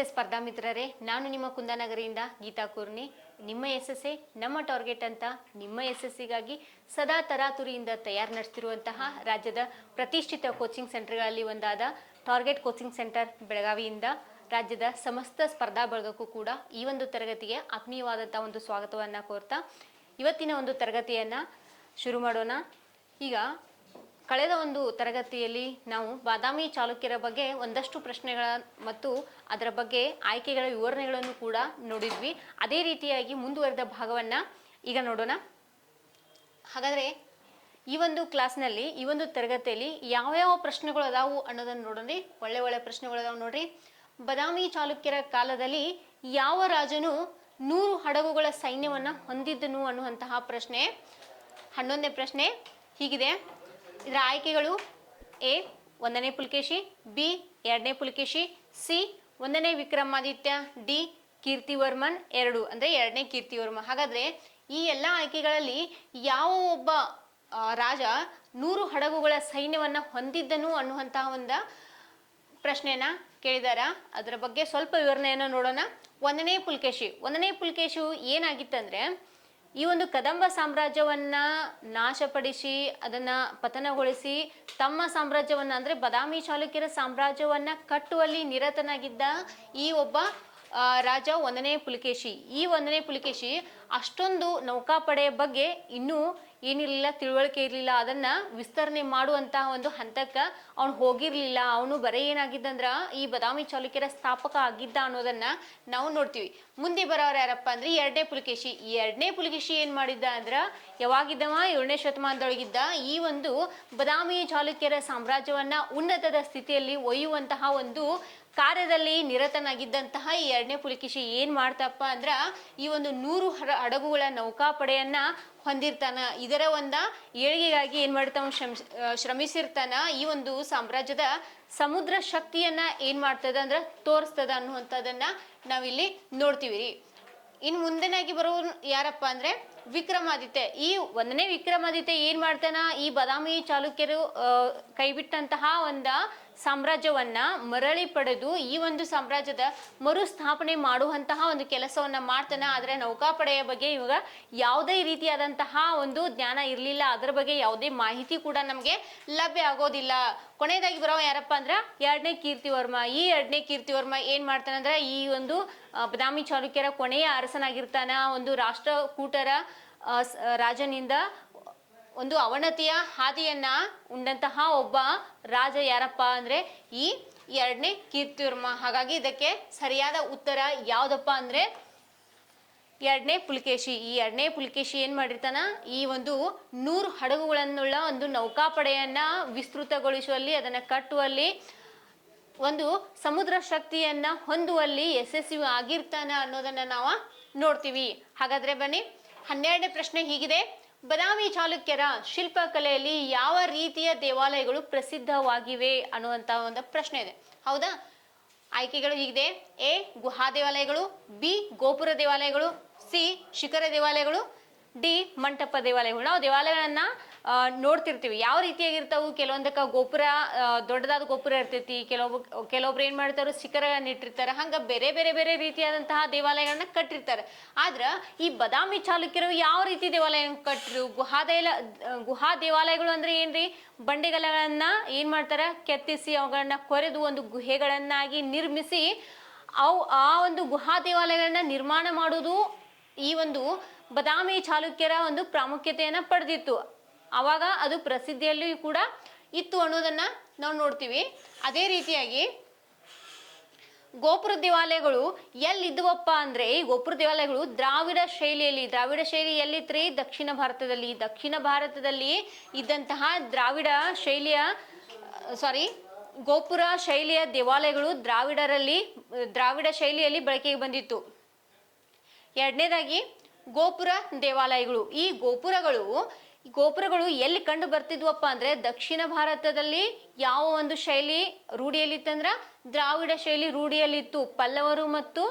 ನಮಸ್ತೆ ಸ್ಪರ್ಧಾ ಮಿತ್ರರೇ. ನಾನು ನಿಮ್ಮ ಕುಂದಾನಗರಿಯಿಂದ ಗೀತಾ ಕೂರ್ನಿ. ನಿಮ್ಮ ಯಶಸ್ಸೇ ನಮ್ಮ ಟಾರ್ಗೆಟ್ ಅಂತ ನಿಮ್ಮ ಯಶಸ್ಸಿಗಾಗಿ ಸದಾ ತರಾತುರಿಯಿಂದ ತಯಾರು ನಡೆಸ್ತಿರುವಂತಹ ರಾಜ್ಯದ ಪ್ರತಿಷ್ಠಿತ ಕೋಚಿಂಗ್ ಸೆಂಟರ್ಗಳಲ್ಲಿ ಒಂದಾದ ಟಾರ್ಗೆಟ್ ಕೋಚಿಂಗ್ ಸೆಂಟರ್ ಬೆಳಗಾವಿಯಿಂದ ರಾಜ್ಯದ ಸಮಸ್ತ ಸ್ಪರ್ಧಾ ಬಳಗಕ್ಕೂ ಕೂಡ ಈ ಒಂದು ತರಗತಿಗೆ ಆತ್ಮೀಯವಾದಂಥ ಒಂದು ಸ್ವಾಗತವನ್ನು ಕೋರ್ತಾ, ಇವತ್ತಿನ ಒಂದು ತರಗತಿಯನ್ನು ಶುರು ಮಾಡೋಣ. ಈಗ ಕಳೆದ ಒಂದು ತರಗತಿಯಲ್ಲಿ ನಾವು ಬಾದಾಮಿ ಚಾಲುಕ್ಯರ ಬಗ್ಗೆ ಒಂದಷ್ಟು ಪ್ರಶ್ನೆಗಳ ಮತ್ತು ಅದರ ಬಗ್ಗೆ ಆಯ್ಕೆಗಳ ವಿವರಣೆಗಳನ್ನು ಕೂಡ ನೋಡಿದ್ವಿ. ಅದೇ ರೀತಿಯಾಗಿ ಮುಂದುವರೆದ ಭಾಗವನ್ನು ಈಗ ನೋಡೋಣ. ಹಾಗಾದರೆ ಈ ಒಂದು ಕ್ಲಾಸ್ನಲ್ಲಿ, ಈ ಒಂದು ತರಗತಿಯಲ್ಲಿ ಯಾವ್ಯಾವ ಪ್ರಶ್ನೆಗಳು ಅದಾವು ಅನ್ನೋದನ್ನು ನೋಡೋಣ. ಒಳ್ಳೆ ಒಳ್ಳೆ ಪ್ರಶ್ನೆಗಳು ಅದಾವೆ ನೋಡ್ರಿ. ಬಾದಾಮಿ ಚಾಲುಕ್ಯರ ಕಾಲದಲ್ಲಿ ಯಾವ ರಾಜನು ನೂರು ಹಡಗುಗಳ ಸೈನ್ಯವನ್ನು ಹೊಂದಿದ್ದನು ಅನ್ನುವಂತಹ ಪ್ರಶ್ನೆ, ಹನ್ನೊಂದನೇ ಪ್ರಶ್ನೆ ಹೀಗಿದೆ. ಇದರ ಆಯ್ಕೆಗಳು ಎ, ಒಂದನೇ ಪುಲಕೇಶಿ, ಬಿ, ಎರಡನೇ ಪುಲಕೇಶಿ, ಸಿ, ಒಂದನೇ ವಿಕ್ರಮಾದಿತ್ಯ, ಡಿ, ಕೀರ್ತಿವರ್ಮನ್ ಎರಡು, ಅಂದರೆ ಎರಡನೇ ಕೀರ್ತಿವರ್ಮ. ಹಾಗಾದರೆ ಈ ಎಲ್ಲ ಆಯ್ಕೆಗಳಲ್ಲಿ ಯಾವ ಒಬ್ಬ ರಾಜ ನೂರು ಹಡಗುಗಳ ಸೈನ್ಯವನ್ನು ಹೊಂದಿದ್ದನು ಅನ್ನುವಂತಹ ಒಂದು ಪ್ರಶ್ನೆಯನ್ನ ಕೇಳಿದಾರ? ಅದರ ಬಗ್ಗೆ ಸ್ವಲ್ಪ ವಿವರಣೆಯನ್ನು ನೋಡೋಣ. ಒಂದನೇ ಪುಲ್ಕೇಶಿ, ಒಂದನೇ ಪುಲ್ಕೇಶಿಯು ಏನಾಗಿತ್ತಂದ್ರೆ ಈ ಒಂದು ಕದಂಬ ಸಾಮ್ರಾಜ್ಯವನ್ನ ನಾಶಪಡಿಸಿ, ಅದನ್ನ ಪತನಗೊಳಿಸಿ, ತಮ್ಮ ಸಾಮ್ರಾಜ್ಯವನ್ನ ಅಂದ್ರೆ ಬದಾಮಿ ಚಾಲುಕ್ಯರ ಸಾಮ್ರಾಜ್ಯವನ್ನ ಕಟ್ಟುವಲ್ಲಿ ನಿರತನಾಗಿದ್ದ ಈ ಒಬ್ಬ ರಾಜ ಒಂದನೇ ಪುಲಿಕೇಶಿ. ಈ ಒಂದನೇ ಪುಲಿಕೇಶಿ ಅಷ್ಟೊಂದು ನೌಕಾಪಡೆಯ ಬಗ್ಗೆ ಇನ್ನೂ ಏನಿರಲಿಲ್ಲ, ತಿಳುವಳಿಕೆ ಇರಲಿಲ್ಲ. ಅದನ್ನ ವಿಸ್ತರಣೆ ಮಾಡುವಂತಹ ಒಂದು ಹಂತಕ್ಕೆ ಅವನು ಹೋಗಿರ್ಲಿಲ್ಲ. ಅವನು ಬರೇ ಏನಾಗಿದ್ದಂದ್ರ ಈ ಬದಾಮಿ ಚಾಲುಕ್ಯರ ಸ್ಥಾಪಕ ಆಗಿದ್ದ ಅನ್ನೋದನ್ನ ನಾವು ನೋಡ್ತೀವಿ. ಮುಂದೆ ಬರೋರು ಯಾರಪ್ಪ ಅಂದ್ರೆ ಎರಡನೇ ಪುಲಿಕೇಶಿ. ಈ ಎರಡನೇ ಪುಲಿಕೇಶಿ ಏನ್ ಮಾಡಿದ್ದ ಅಂದ್ರ ಯಾವಾಗಿದ್ದವ? ಏಳನೇ ಶತಮಾನದೊಳಗಿದ್ದ ಈ ಒಂದು ಬದಾಮಿ ಚಾಲುಕ್ಯರ ಸಾಮ್ರಾಜ್ಯವನ್ನ ಉನ್ನತದ ಸ್ಥಿತಿಯಲ್ಲಿ ಒಯ್ಯುವಂತಹ ಒಂದು ಕಾರ್ಯದಲ್ಲಿ ನಿರತನಾಗಿದ್ದಂತಹ ಈ ಎರಡನೇ ಪುಲಿಕೇಶಿ ಏನ್ ಮಾಡ್ತಪ್ಪ ಅಂದ್ರ ಈ ಒಂದು ನೂರು ಹಡ ಹಡಗುಗಳ ನೌಕಾಪಡೆಯನ್ನ ಹೊಂದಿರ್ತಾನ. ಇದರ ಒಂದ ಏಳಿಗೆಗಾಗಿ ಏನ್ ಮಾಡ್ತಾವ ಶ್ರಮ ಶ್ರಮಿಸಿರ್ತಾನ. ಈ ಒಂದು ಸಾಮ್ರಾಜ್ಯದ ಸಮುದ್ರ ಶಕ್ತಿಯನ್ನ ಏನ್ ಮಾಡ್ತದ ಅಂದ್ರ ತೋರಿಸ್ತದ ಅನ್ನುವಂಥದ್ದನ್ನ ನಾವಿಲ್ಲಿ ನೋಡ್ತೀವಿ ರೀ ಇನ್ನು ಮುಂದೆನಾಗಿ ಬರೋ ಯಾರಪ್ಪ ಅಂದ್ರೆ ವಿಕ್ರಮಾದಿತ್ಯ. ಈ ಒಂದನೇ ವಿಕ್ರಮಾದಿತ್ಯ ಏನ್ ಮಾಡ್ತಾನ? ಈ ಬದಾಮಿ ಚಾಲುಕ್ಯರು ಕೈಬಿಟ್ಟಂತಹ ಒಂದ ಸಾಮ್ರಾಜ್ಯವನ್ನ ಮರಳಿ ಪಡೆದು ಈ ಒಂದು ಸಾಮ್ರಾಜ್ಯದ ಮರುಸ್ಥಾಪನೆ ಮಾಡುವಂತಹ ಒಂದು ಕೆಲಸವನ್ನ ಮಾಡ್ತಾನೆ. ಆದ್ರೆ ನೌಕಾಪಡೆಯ ಬಗ್ಗೆ ಇವಾಗ ಯಾವುದೇ ರೀತಿಯಾದಂತಹ ಒಂದು ಜ್ಞಾನ ಇರಲಿಲ್ಲ. ಅದರ ಬಗ್ಗೆ ಯಾವುದೇ ಮಾಹಿತಿ ಕೂಡ ನಮಗೆ ಲಭ್ಯ ಆಗೋದಿಲ್ಲ. ಕೊನೆಯದಾಗಿ ಬರೋ ಯಾರಪ್ಪ ಅಂದ್ರೆ ಎರಡನೇ ಕೀರ್ತಿವರ್ಮ. ಈ ಎರಡನೇ ಕೀರ್ತಿವರ್ಮ ಏನ್ ಮಾಡ್ತಾನಂದ್ರ ಈ ಒಂದು ಬದಾಮಿ ಚಾಲುಕ್ಯರ ಕೊನೆಯ ಅರಸನಾಗಿರ್ತಾನ. ಒಂದು ರಾಷ್ಟ್ರಕೂಟರ ರಾಜನಿಂದ ಒಂದು ಅವನತಿಯ ಹಾದಿಯನ್ನ ಉಂಡಂತಹ ಒಬ್ಬ ರಾಜ ಯಾರಪ್ಪ ಅಂದ್ರೆ ಈ ಎರಡನೇ ಕೀರ್ತಿವರ್ಮ. ಹಾಗಾಗಿ ಇದಕ್ಕೆ ಸರಿಯಾದ ಉತ್ತರ ಯಾವ್ದಪ್ಪ ಅಂದ್ರೆ ಎರಡನೇ ಪುಲಕೇಶಿ. ಈ ಎರಡನೇ ಪುಲಕೇಶಿ ಏನ್ ಮಾಡಿರ್ತಾನ? ಈ ಒಂದು ನೂರು ಹಡಗುಗಳನ್ನುಳ್ಳ ಒಂದು ನೌಕಾಪಡೆಯನ್ನ ವಿಸ್ತೃತಗೊಳಿಸುವಲ್ಲಿ, ಅದನ್ನ ಕಟ್ಟುವಲ್ಲಿ, ಒಂದು ಸಮುದ್ರ ಶಕ್ತಿಯನ್ನ ಹೊಂದುವಲ್ಲಿ ಯಶಸ್ವಿ ಆಗಿರ್ತಾನ ಅನ್ನೋದನ್ನ ನಾವು ನೋಡ್ತೀವಿ. ಹಾಗಾದ್ರೆ ಬನ್ನಿ. ಹನ್ನೆರಡನೇ ಪ್ರಶ್ನೆ ಹೀಗಿದೆ. ಬದಾಮಿ ಚಾಲುಕ್ಯರ ಶಿಲ್ಪಕಲೆಯಲ್ಲಿ ಯಾವ ರೀತಿಯ ದೇವಾಲಯಗಳು ಪ್ರಸಿದ್ಧವಾಗಿವೆ ಅನ್ನುವಂತ ಒಂದು ಪ್ರಶ್ನೆ ಇದೆ. ಹೌದಾ? ಆಯ್ಕೆಗಳು ಹೀಗಿದೆ. ಎ, ಗುಹಾ ದೇವಾಲಯಗಳು, ಬಿ, ಗೋಪುರ ದೇವಾಲಯಗಳು, ಸಿ, ಶಿಖರ ದೇವಾಲಯಗಳು, ಡಿ, ಮಂಟಪ ದೇವಾಲಯಗಳು. ನಾವು ದೇವಾಲಯಗಳನ್ನ ನೋಡ್ತಿರ್ತೀವಿ. ಯಾವ ರೀತಿಯಾಗಿರ್ತಾವು? ಕೆಲವೊಂದಕ್ಕ ಗೋಪುರ ದೊಡ್ಡದಾದ ಗೋಪುರ ಇರ್ತೈತಿ. ಕೆಲವೊಬ್ಬ, ಕೆಲವೊಬ್ರು ಏನ್ ಮಾಡ್ತಾರೋ? ಶಿಖರಗಳನ್ನ ಇಟ್ಟಿರ್ತಾರೆ. ಹಂಗ ಬೇರೆ ಬೇರೆ ಬೇರೆ ರೀತಿಯಾದಂತಹ ದೇವಾಲಯಗಳನ್ನ ಕಟ್ಟಿರ್ತಾರೆ. ಆದ್ರ ಈ ಬದಾಮಿ ಚಾಲುಕ್ಯರು ಯಾವ ರೀತಿ ದೇವಾಲಯ ಕಟ್ಟರು ಗುಹಾ ದೇಲ, ಗುಹಾ ದೇವಾಲಯಗಳು ಅಂದ್ರೆ ಏನ್ರಿ? ಬಂಡೆಗಲಗಳನ್ನ ಏನ್ ಮಾಡ್ತಾರ? ಕೆತ್ತಿಸಿ ಅವುಗಳನ್ನ ಕೊರೆದು ಒಂದು ಗುಹೆಗಳನ್ನಾಗಿ ನಿರ್ಮಿಸಿ ಅವು ಆ ಒಂದು ಗುಹಾ ದೇವಾಲಯಗಳನ್ನ ನಿರ್ಮಾಣ ಮಾಡುವುದು ಈ ಒಂದು ಬದಾಮಿ ಚಾಲುಕ್ಯರ ಒಂದು ಪ್ರಾಮುಖ್ಯತೆಯನ್ನ ಪಡೆದಿತ್ತು. ಅವಾಗ ಅದು ಪ್ರಸಿದ್ಧಿಯಲ್ಲಿಯೂ ಕೂಡ ಇತ್ತು ಅನ್ನೋದನ್ನ ನಾವು ನೋಡ್ತೀವಿ. ಅದೇ ರೀತಿಯಾಗಿ ಗೋಪುರ ದೇವಾಲಯಗಳು ಎಲ್ಲಿದ್ವಪ್ಪ ಅಂದ್ರೆ ಈ ಗೋಪುರ ದೇವಾಲಯಗಳು ದ್ರಾವಿಡ ಶೈಲಿಯಲ್ಲಿ, ದ್ರಾವಿಡ ಶೈಲಿ ಎಲ್ಲಿತ್ರಿ? ದಕ್ಷಿಣ ಭಾರತದಲ್ಲಿ. ದಕ್ಷಿಣ ಭಾರತದಲ್ಲಿ ಇದ್ದಂತಹ ದ್ರಾವಿಡ ಶೈಲಿಯ ಸಾರಿ ಗೋಪುರ ಶೈಲಿಯ ದೇವಾಲಯಗಳು ದ್ರಾವಿಡರಲ್ಲಿ, ದ್ರಾವಿಡ ಶೈಲಿಯಲ್ಲಿ ಬಳಕೆಗೆ ಬಂದಿತ್ತು. ಎರಡನೇದಾಗಿ ಗೋಪುರ ದೇವಾಲಯಗಳು. ಈ ಗೋಪುರಗಳು ಗೋಪುರಗಳು ಎಲ್ಲಿ ಕಂಡು ಬರ್ತಿದ್ವಪ್ಪ ಅಂದ್ರೆ ದಕ್ಷಿಣ ಭಾರತದಲ್ಲಿ ಯಾವ ಒಂದು ಶೈಲಿ ರೂಢಿಯಲ್ಲಿತ್ತಂದ್ರ ದ್ರಾವಿಡ ಶೈಲಿ ರೂಢಿಯಲ್ಲಿತ್ತು. ಪಲ್ಲವರು ಮತ್ತು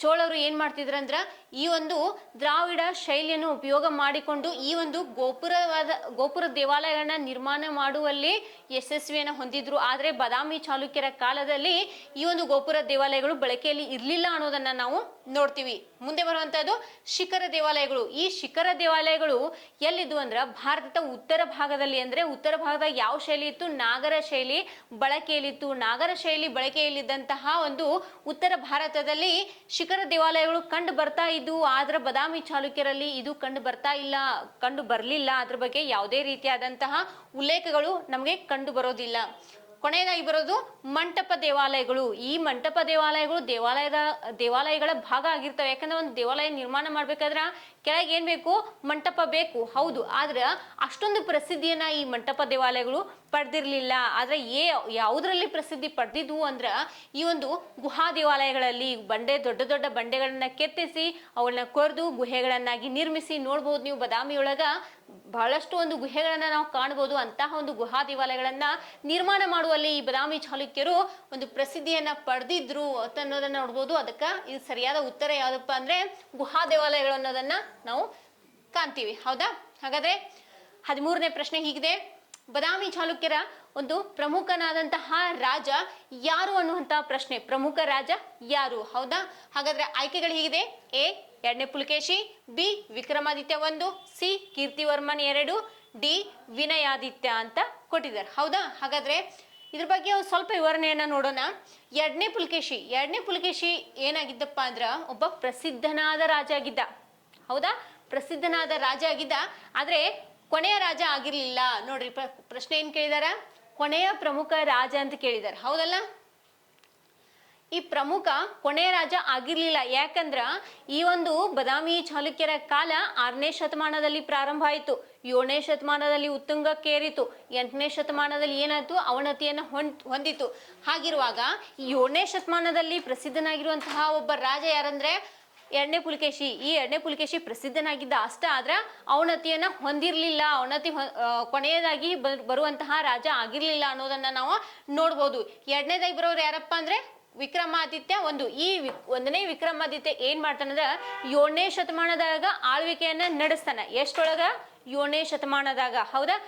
ಚೋಳರು ಏನ್ ಮಾಡ್ತಿದ್ರಂದ್ರ, ಈ ಒಂದು ದ್ರಾವಿಡ ಶೈಲಿಯನ್ನು ಉಪಯೋಗ ಮಾಡಿಕೊಂಡು ಈ ಒಂದು ಗೋಪುರವಾದ, ಗೋಪುರ ದೇವಾಲಯಗಳನ್ನ ನಿರ್ಮಾಣ ಮಾಡುವಲ್ಲಿ ಯಶಸ್ವಿಯನ್ನು ಹೊಂದಿದ್ರು. ಆದರೆ ಬಾದಾಮಿ ಚಾಲುಕ್ಯರ ಕಾಲದಲ್ಲಿ ಈ ಒಂದು ಗೋಪುರ ದೇವಾಲಯಗಳು ಬಳಕೆಯಲ್ಲಿ ಇರಲಿಲ್ಲ ಅನ್ನೋದನ್ನ ನಾವು ನೋಡ್ತೀವಿ. ಮುಂದೆ ಬರುವಂತಹದ್ದು ಶಿಖರ ದೇವಾಲಯಗಳು. ಈ ಶಿಖರ ದೇವಾಲಯಗಳು ಎಲ್ಲಿದ್ವು ಅಂದ್ರ, ಭಾರತದ ಉತ್ತರ ಭಾಗದಲ್ಲಿ. ಅಂದ್ರೆ ಉತ್ತರ ಭಾಗದ ಯಾವ ಶೈಲಿ ಇತ್ತು? ನಾಗರ ಶೈಲಿ ಬಳಕೆಯಲ್ಲಿತ್ತು. ನಾಗರ ಶೈಲಿ ಬಳಕೆಯಲ್ಲಿದ್ದಂತಹ ಒಂದು ಉತ್ತರ ಭಾರತದಲ್ಲಿ ಶಿಖರ ದೇವಾಲಯಗಳು ಕಂಡು ಬರ್ತಾ ಇದ್ವು, ಆದ್ರೆ ಬದಾಮಿ ಚಾಲುಕ್ಯರಲ್ಲಿ ಇದು ಕಂಡು ಬರ್ತಾ ಇಲ್ಲ, ಕಂಡು ಬರಲಿಲ್ಲ. ಅದ್ರ ಬಗ್ಗೆ ಯಾವುದೇ ರೀತಿಯಾದಂತಹ ಉಲ್ಲೇಖಗಳು ನಮಗೆ ಕಂಡು ಬರೋದಿಲ್ಲ. ಕೊನೆಯದಾಗಿ ಬರೋದು ಮಂಟಪ ದೇವಾಲಯಗಳು. ಈ ಮಂಟಪ ದೇವಾಲಯಗಳು ದೇವಾಲಯದ, ದೇವಾಲಯಗಳ ಭಾಗ ಆಗಿರ್ತವೆ. ಯಾಕಂದ್ರೆ ಒಂದು ದೇವಾಲಯ ನಿರ್ಮಾಣ ಮಾಡ್ಬೇಕಾದ್ರ ಕೆಳಗೆ ಏನ್ ಬೇಕು? ಮಂಟಪ ಬೇಕು. ಹೌದು. ಆದ್ರೆ ಅಷ್ಟೊಂದು ಪ್ರಸಿದ್ಧಿಯನ್ನ ಈ ಮಂಟಪ ದೇವಾಲಯಗಳು ಪಡೆದಿರ್ಲಿಲ್ಲ. ಆದ್ರೆ ಏ, ಯಾವುದರಲ್ಲಿ ಪ್ರಸಿದ್ಧಿ ಪಡೆದಿದ್ವು ಅಂದ್ರ ಈ ಒಂದು ಗುಹಾ ದೇವಾಲಯಗಳಲ್ಲಿ ಬಂಡೆ, ದೊಡ್ಡ ದೊಡ್ಡ ಬಂಡೆಗಳನ್ನ ಕೆತ್ತಿಸಿ ಅವನ್ನ ಕೊರೆದು ಗುಹೆಗಳನ್ನಾಗಿ ನಿರ್ಮಿಸಿ ನೋಡ್ಬೋದು ನೀವು. ಬದಾಮಿಯೊಳಗ ಬಹಳಷ್ಟು ಒಂದು ಗುಹೆಗಳನ್ನ ನಾವು ಕಾಣಬಹುದು ಅಂತಹ ಒಂದು ಗುಹಾ ದೇವಾಲಯಗಳನ್ನ ನಿರ್ಮಾಣ ಮಾಡುವಲ್ಲಿ ಈ ಬದಾಮಿ ಚಾಲುಕ್ಯರು ಒಂದು ಪ್ರಸಿದ್ಧಿಯನ್ನ ಪಡೆದಿದ್ರು ಅಂತ ಅನ್ನೋದನ್ನ ನೋಡ್ಬೋದು. ಅದಕ್ಕ ಇದು ಸರಿಯಾದ ಉತ್ತರ ಯಾವುದಪ್ಪ ಅಂದ್ರೆ ಗುಹಾ ದೇವಾಲಯಗಳು ಅನ್ನೋದನ್ನ ನಾವು ಕಾಣ್ತೀವಿ, ಹೌದಾ? ಹಾಗಾದ್ರೆ ಹದಿಮೂರನೇ ಪ್ರಶ್ನೆ ಹೀಗಿದೆ. ಬದಾಮಿ ಚಾಲುಕ್ಯರ ಒಂದು ಪ್ರಮುಖನಾದಂತಹ ರಾಜ ಯಾರು ಅನ್ನುವಂತಹ ಪ್ರಶ್ನೆ. ಪ್ರಮುಖ ರಾಜ ಯಾರು, ಹೌದಾ? ಹಾಗಾದ್ರೆ ಆಯ್ಕೆಗಳು ಹೀಗಿದೆ. ಎ, ಎರಡನೇ ಪುಲಕೇಶಿ, ಬಿ, ವಿಕ್ರಮಾದಿತ್ಯ ಒಂದು, ಸಿ, ಕೀರ್ತಿವರ್ಮನ್ ಎರಡು, ಡಿ, ವಿನಯಾದಿತ್ಯ ಅಂತ ಕೊಟ್ಟಿದ್ದಾರೆ, ಹೌದಾ? ಹಾಗಾದ್ರೆ ಇದ್ರ ಬಗ್ಗೆ ಸ್ವಲ್ಪ ವಿವರಣೆಯನ್ನ ನೋಡೋಣ. ಎರಡನೇ ಪುಲಕೇಶಿ ಎರಡನೇ ಪುಲಕೇಶಿ ಏನಾಗಿದ್ದಪ್ಪ ಅಂದ್ರ ಒಬ್ಬ ಪ್ರಸಿದ್ಧನಾದ ರಾಜ ಆಗಿದ್ದ. ಹೌದಾ? ಪ್ರಸಿದ್ಧನಾದ ರಾಜ ಆಗಿದ್ದ. ಆದ್ರೆ ಕೊನೆಯ ರಾಜ ಆಗಿರ್ಲಿಲ್ಲ. ನೋಡ್ರಿ, ಪ್ರ- ಪ್ರಶ್ನೆ ಏನ್ ಕೇಳಿದಾರ? ಕೊನೆಯ ಪ್ರಮುಖ ರಾಜ ಅಂತ ಕೇಳಿದಾರೆ. ಹೌದಲ್ಲ? ಈ ಪ್ರಮುಖ ಕೊನೆಯ ರಾಜ ಆಗಿರ್ಲಿಲ್ಲ. ಯಾಕಂದ್ರ ಈ ಒಂದು ಬದಾಮಿ ಚಾಲುಕ್ಯರ ಕಾಲ ಆರನೇ ಶತಮಾನದಲ್ಲಿ ಪ್ರಾರಂಭ ಆಯಿತು. ಏಳನೇ ಶತಮಾನದಲ್ಲಿ ಉತ್ತುಂಗಕ್ಕೇರಿತು. ಎಂಟನೇ ಶತಮಾನದಲ್ಲಿ ಏನಾಯ್ತು? ಅವನತಿಯನ್ನು ಹೊಂದ್ ಹೊಂದಿತು. ಹಾಗಿರುವಾಗ ಏಳನೇ ಶತಮಾನದಲ್ಲಿ ಪ್ರಸಿದ್ಧನಾಗಿರುವಂತಹ ಒಬ್ಬ ರಾಜ ಯಾರಂದ್ರೆ ಎರಡನೇ ಪುಲಕೇಶಿ ಈ ಎರಡನೇ ಪುಲಕೇಶಿ ಪ್ರಸಿದ್ಧನಾಗಿದ್ದ ಅಷ್ಟ ಆದ್ರೆ ಅವನತಿಯನ್ನ ಹೊಂದಿರಲಿಲ್ಲ. ಆ, ಕೊನೆಯದಾಗಿ ಬರುವಂತಹ ರಾಜ ಆಗಿರ್ಲಿಲ್ಲ ಅನ್ನೋದನ್ನ ನಾವು ನೋಡ್ಬೋದು. ಎರಡನೇದಾಗಿ ಬರೋರು ಯಾರಪ್ಪ ಅಂದ್ರೆ ವಿಕ್ರಮಾದಿತ್ಯ ಒಂದು. ಈ ಒಂದನೇ ವಿಕ್ರಮಾದಿತ್ಯ ಏನ್ ಮಾಡ್ತಾನಂದ್ರ ಏಳನೇ ಶತಮಾನದಾಗ ಆಳ್ವಿಕೆಯನ್ನ ನಡೆಸ್ತಾನ. ಎಷ್ಟೊಳಗ? ಏಳನೇ ಶತಮಾನದಾಗ. ಹೌದಾ?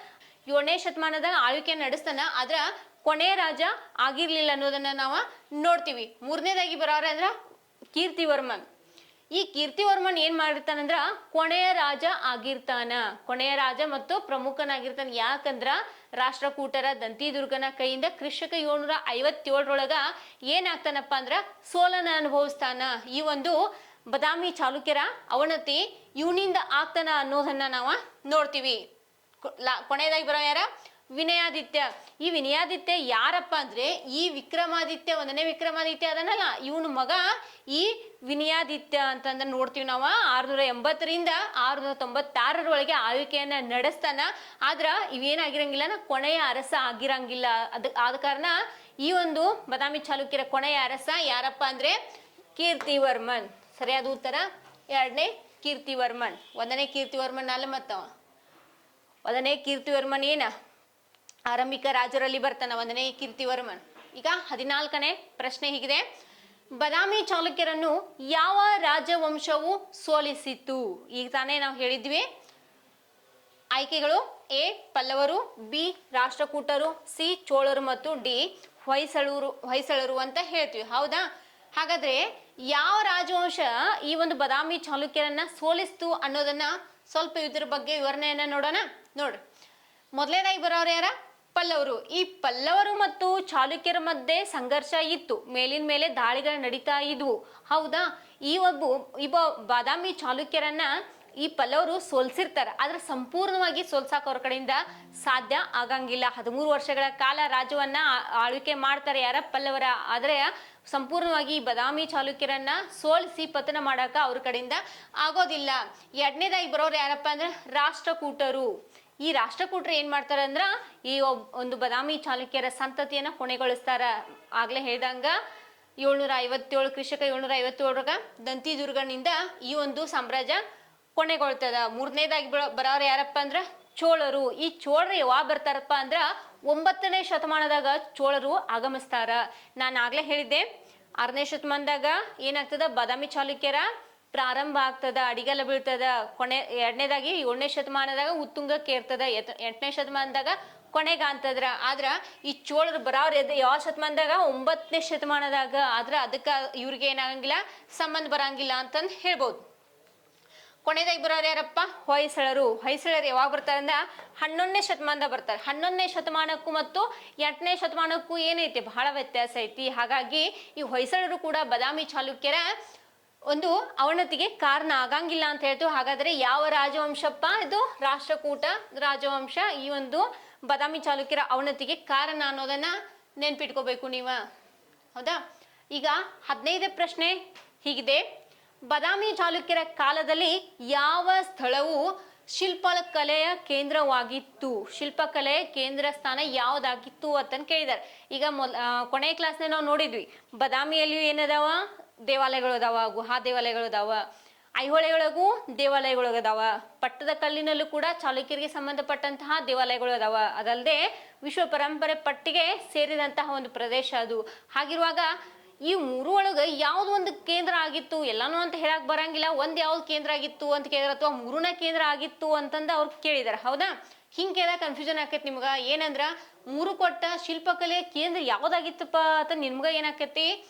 ಏಳನೇ ಶತಮಾನದಾಗ ಆಳ್ವಿಕೆಯನ್ನ ನಡೆಸ್ತಾನ. ಆದ್ರ ಕೊನೆಯ ರಾಜ ಆಗಿರ್ಲಿಲ್ಲ ಅನ್ನೋದನ್ನ ನಾವು ನೋಡ್ತೀವಿ. ಮೂರನೇದಾಗಿ ಬರೋರ ಅಂದ್ರ ಕೀರ್ತಿವರ್ಮನ್. ಈ ಕೀರ್ತಿವರ್ಮನ್ ಏನ್ ಮಾಡಿರ್ತಾನಂದ್ರ ಕೊನೆಯ ರಾಜ ಆಗಿರ್ತಾನ. ಕೊನೆಯ ರಾಜ ಮತ್ತು ಪ್ರಮುಖನಾಗಿರ್ತಾನ. ಯಾಕಂದ್ರ ರಾಷ್ಟ್ರಕೂಟರ ದಂತಿದುರ್ಗನ ಕೈಯಿಂದ ಕೃಷಕ ಏಳ್ನೂರ ಐವತ್ತೇಳರೊಳಗ ಏನಾಗ್ತಾನಪ್ಪ ಅಂದ್ರ ಸೋಲನ ಅನುಭವಿಸ್ತಾನ. ಈ ಒಂದು ಬದಾಮಿ ಚಾಲುಕ್ಯರ ಅವನತಿ ಇವನಿಂದ ಆಗ್ತಾನ ಅನ್ನೋದನ್ನ ನಾವು ನೋಡ್ತೀವಿ. ಕೊನೆಯದಾಗಿ ಬರೋ ಯಾರ? ವಿನಯಾದಿತ್ಯ. ಈ ವಿನಯಾದಿತ್ಯ ಯಾರಪ್ಪ ಅಂದ್ರೆ ಈ ವಿಕ್ರಮಾದಿತ್ಯ, ಒಂದನೇ ವಿಕ್ರಮಾದಿತ್ಯ ಅದನ್ನಲ್ಲ, ಇವನ ಮಗ ಈ ವಿನಯಾದಿತ್ಯ ಅಂತಂದ್ರೆ ನೋಡ್ತೀವಿ ನಾವು. ಆರ್ನೂರ ಎಂಬತ್ತರಿಂದ ಆರ್ನೂರ ತೊಂಬತ್ತಾರರೊಳಗೆ ಆಳ್ವಿಕೆಯನ್ನ ನಡೆಸ್ತಾನ. ಆದ್ರ ಇವೇನಾಗಿರಂಗಿಲ್ಲ ನಾ ಕೊನೆಯ ಅರಸ ಆಗಿರಂಗಿಲ್ಲ. ಅದ, ಆದ ಕಾರಣ ಈ ಒಂದು ಬದಾಮಿ ಚಾಲುಕ್ಯರ ಕೊನೆಯ ಅರಸ ಯಾರಪ್ಪ ಅಂದ್ರೆ ಕೀರ್ತಿವರ್ಮನ್. ಸರಿಯಾದ ಉತ್ತರ? ಎರಡನೇ ಕೀರ್ತಿವರ್ಮನ್. ಒಂದನೇ ಕೀರ್ತಿವರ್ಮನ್ ಅಲ್ಲ ಮತ್ತವ? ಒಂದನೇ ಕೀರ್ತಿವರ್ಮನ್ ಏನ? ಆರಂಭಿಕ ರಾಜರಲ್ಲಿ ಬರ್ತಾನ ಒಂದನೇ ಕೀರ್ತಿವರ್ಮನ್ ಈಗ ಹದಿನಾಲ್ಕನೇ ಪ್ರಶ್ನೆ ಹೀಗಿದೆ. ಬದಾಮಿ ಚಾಲುಕ್ಯರನ್ನು ಯಾವ ರಾಜವಂಶವು ಸೋಲಿಸಿತು ಈಗ ತಾನೇ ನಾವು ಹೇಳಿದ್ವಿ. ಆಯ್ಕೆಗಳು ಎ, ಪಲ್ಲವರು, ಬಿ, ರಾಷ್ಟ್ರಕೂಟರು, ಸಿ, ಚೋಳರು ಮತ್ತು ಡಿ, ಹೊಯ್ಸಳೂರು, ಹೊಯ್ಸಳರು ಅಂತ ಹೇಳ್ತೀವಿ. ಹೌದಾ? ಹಾಗಾದ್ರೆ ಯಾವ ರಾಜವಂಶ ಈ ಒಂದು ಬದಾಮಿ ಚಾಲುಕ್ಯರನ್ನ ಸೋಲಿಸ್ತು ಅನ್ನೋದನ್ನ ಸ್ವಲ್ಪ ಇದ್ರ ಬಗ್ಗೆ ವಿವರಣೆಯನ್ನ ನೋಡೋಣ. ನೋಡ್ರಿ. ಮೊದಲನೇದಾಗಿ ಬರೋರು ಯಾರ? ಪಲ್ಲವರು. ಈ ಪಲ್ಲವರು ಮತ್ತು ಚಾಲುಕ್ಯರ ಮಧ್ಯೆ ಸಂಘರ್ಷ ಇತ್ತು. ಮೇಲಿನ ಮೇಲೆ ದಾಳಿಗಳು ನಡೀತಾ ಇದ್ವು. ಹೌದಾ? ಈ ಒಬ್ಬ ಇಬ್ಬ ಬಾದಾಮಿ ಚಾಲುಕ್ಯರನ್ನ ಈ ಪಲ್ಲವರು ಸೋಲ್ಸಿರ್ತಾರೆ. ಆದ್ರೆ ಸಂಪೂರ್ಣವಾಗಿ ಸೋಲ್ಸಾಕ ಅವ್ರ ಕಡೆಯಿಂದ ಸಾಧ್ಯ ಆಗಂಗಿಲ್ಲ. ಹದಿಮೂರು ವರ್ಷಗಳ ಕಾಲ ರಾಜ್ಯವನ್ನ ಆಳ್ವಿಕೆ ಮಾಡ್ತಾರೆ ಯಾರ? ಪಲ್ಲವರ. ಆದ್ರೆ ಸಂಪೂರ್ಣವಾಗಿ ಈ ಬದಾಮಿ ಚಾಲುಕ್ಯರನ್ನ ಸೋಲಿಸಿ ಪತನ ಮಾಡಕ ಅವ್ರ ಕಡೆಯಿಂದ ಆಗೋದಿಲ್ಲ. ಎರಡನೇದಾಗಿ ಬರೋರು ಯಾರಪ್ಪ ಅಂದ್ರೆ ರಾಷ್ಟ್ರಕೂಟರು. ಈ ರಾಷ್ಟ್ರಕೂಟರು ಏನ್ ಮಾಡ್ತಾರ ಅಂದ್ರ, ಈ ಒಂದು ಬದಾಮಿ ಚಾಲುಕ್ಯರ ಸಂತತಿಯನ್ನ ಕೊನೆಗೊಳಿಸ್ತಾರ ಆಗ್ಲೇ ಹೇಳ್ದಂಗ, ಏಳ್ನೂರ ಐವತ್ತೇಳು, ಕೃಷಕ ಏಳ್ನೂರ ಐವತ್ತೇಳರಾಗ ದಂತಿ ದುರ್ಗನಿಂದ ಈ ಒಂದು ಸಾಮ್ರಾಜ್ಯ ಕೊನೆಗೊಳ್ತದ. ಮೂರನೇದಾಗಿ ಬರೋರು ಯಾರಪ್ಪ ಅಂದ್ರ, ಚೋಳರು. ಈ ಚೋಳರು ಯಾವಾಗ ಬರ್ತಾರಪ್ಪ ಅಂದ್ರ, ಒಂಬತ್ತನೇ ಶತಮಾನದಾಗ ಚೋಳರು ಆಗಮಿಸ್ತಾರ. ನಾನು ಆಗ್ಲೇ ಹೇಳಿದ್ದೆ, ಆರನೇ ಶತಮಾನದಾಗ ಏನಾಗ್ತದ, ಬಾದಾಮಿ ಚಾಲುಕ್ಯರ ಪ್ರಾರಂಭ ಆಗ್ತದ, ಅಡಿಗೆಲ್ಲ ಬೀಳ್ತದ, ಕೊನೆ, ಎರಡನೇದಾಗಿ ಏಳನೇ ಶತಮಾನದಾಗ ಉತ್ತುಂಗಕ್ಕೆ ಇರ್ತದ ಎಂಟನೇ ಶತಮಾನದಾಗ ಕೊನೆಗ ಅಂತದ್ರ ಆದ್ರ ಈ ಚೋಳರು ಬರೋರ್ ಎದ್ ಯಾವ ಶತಮಾನದಾಗ? ಒಂಬತ್ತನೇ ಶತಮಾನದಾಗ. ಆದ್ರ ಅದಕ್ಕ ಇವ್ರಿಗೆ ಏನಾಗಂಗಿಲ್ಲ, ಸಂಬಂಧ ಬರಂಗಿಲ್ಲ ಅಂತಂದು ಹೇಳ್ಬೋದು. ಕೊನೆದಾಗಿ ಬರೋರು ಯಾರಪ್ಪ? ಹೊಯ್ಸಳರು. ಹೊಯ್ಸಳರು ಯಾವಾಗ ಬರ್ತಾರೆ ಅಂದ್ರೆ ಹನ್ನೊಂದನೇ ಶತಮಾನದಾಗ ಬರ್ತಾರೆ. ಹನ್ನೊಂದನೇ ಶತಮಾನಕ್ಕೂ ಮತ್ತು ಎಂಟನೇ ಶತಮಾನಕ್ಕೂ ಏನೈತಿ? ಬಹಳ ವ್ಯತ್ಯಾಸ ಐತಿ. ಹಾಗಾಗಿ ಈ ಹೊಯ್ಸಳರು ಕೂಡ ಬದಾಮಿ ಚಾಲುಕ್ಯರ ಒಂದು ಅವನತಿಗೆ ಕಾರಣ ಆಗಂಗಿಲ್ಲ ಅಂತ ಹೇಳ್ತು. ಹಾಗಾದ್ರೆ ಯಾವ ರಾಜವಂಶಪ್ಪ ಇದು? ರಾಷ್ಟ್ರಕೂಟ ರಾಜವಂಶ ಈ ಒಂದು ಬದಾಮಿ ಚಾಲುಕ್ಯರ ಅವನತಿಗೆ ಕಾರಣ ಅನ್ನೋದನ್ನ ನೆನ್ಪಿಟ್ಕೋಬೇಕು ನೀವ. ಹೌದಾ? ಈಗ ಹದಿನೈದು ಪ್ರಶ್ನೆ ಹೀಗಿದೆ. ಬದಾಮಿ ಚಾಲುಕ್ಯರ ಕಾಲದಲ್ಲಿ ಯಾವ ಸ್ಥಳವು ಶಿಲ್ಪಕಲೆಯ ಕೇಂದ್ರವಾಗಿತ್ತು? ಶಿಲ್ಪಕಲೆ ಕೇಂದ್ರ ಸ್ಥಾನ ಯಾವ್ದಾಗಿತ್ತು ಅಂತ ಕೇಳಿದಾರೆ. ಈಗ ಮೊಲ್ ಕೊನೆ ಕ್ಲಾಸ್ನ ನಾವು ನೋಡಿದ್ವಿ. ಬದಾಮಿಯಲ್ಲಿಯೂ ಏನದಾವ? ದೇವಾಲಯಗಳು ಅದಾವ, ಗುಹಾ ದೇವಾಲಯಗಳು ಅದಾವ, ಐಹೊಳೆಯೊಳಗೂ ದೇವಾಲಯಗಳು ಅದಾವ. ಪಟ್ಟದ ಕಲ್ಲಿನಲ್ಲೂ ಕೂಡ ಚಾಲುಕ್ಯರಿಗೆ ಸಂಬಂಧಪಟ್ಟಂತಹ ದೇವಾಲಯಗಳು ಅದಾವ. ಅದಲ್ಲದೆ ವಿಶ್ವ ಪರಂಪರೆ ಪಟ್ಟಿಗೆ ಸೇರಿದಂತಹ ಒಂದು ಪ್ರದೇಶ ಅದು. ಹಾಗಿರುವಾಗ ಈ ಮೂರು ಒಳಗೆ ಯಾವ್ದು ಒಂದು ಕೇಂದ್ರ ಆಗಿತ್ತು, ಎಲ್ಲಾನು ಅಂತ ಹೇಳಕ್ ಬರಂಗಿಲ್ಲ. ಒಂದ್ ಯಾವ್ದು ಕೇಂದ್ರ ಆಗಿತ್ತು ಅಂತ ಕೇಳಿದ್ರೆ ಅಥವಾ ಮೂರನೇ ಕೇಂದ್ರ ಆಗಿತ್ತು ಅಂತಂದ ಅವ್ರು ಕೇಳಿದಾರೆ. ಹೌದಾ? ಹಿಂಗ್ ಕೇಳಿದಾಗ ಕನ್ಫ್ಯೂಷನ್ ಆಕೈತಿ ನಿಮ್ಗ. ಏನಂದ್ರ, ಮೂರು ಕೊಟ್ಟ ಶಿಲ್ಪಕಲೆ ಕೇಂದ್ರ ಯಾವ್ದಾಗಿತ್ತಪ್ಪ ಅಂತ ನಿಮ್ಗ ಏನಾಕೈತಿ?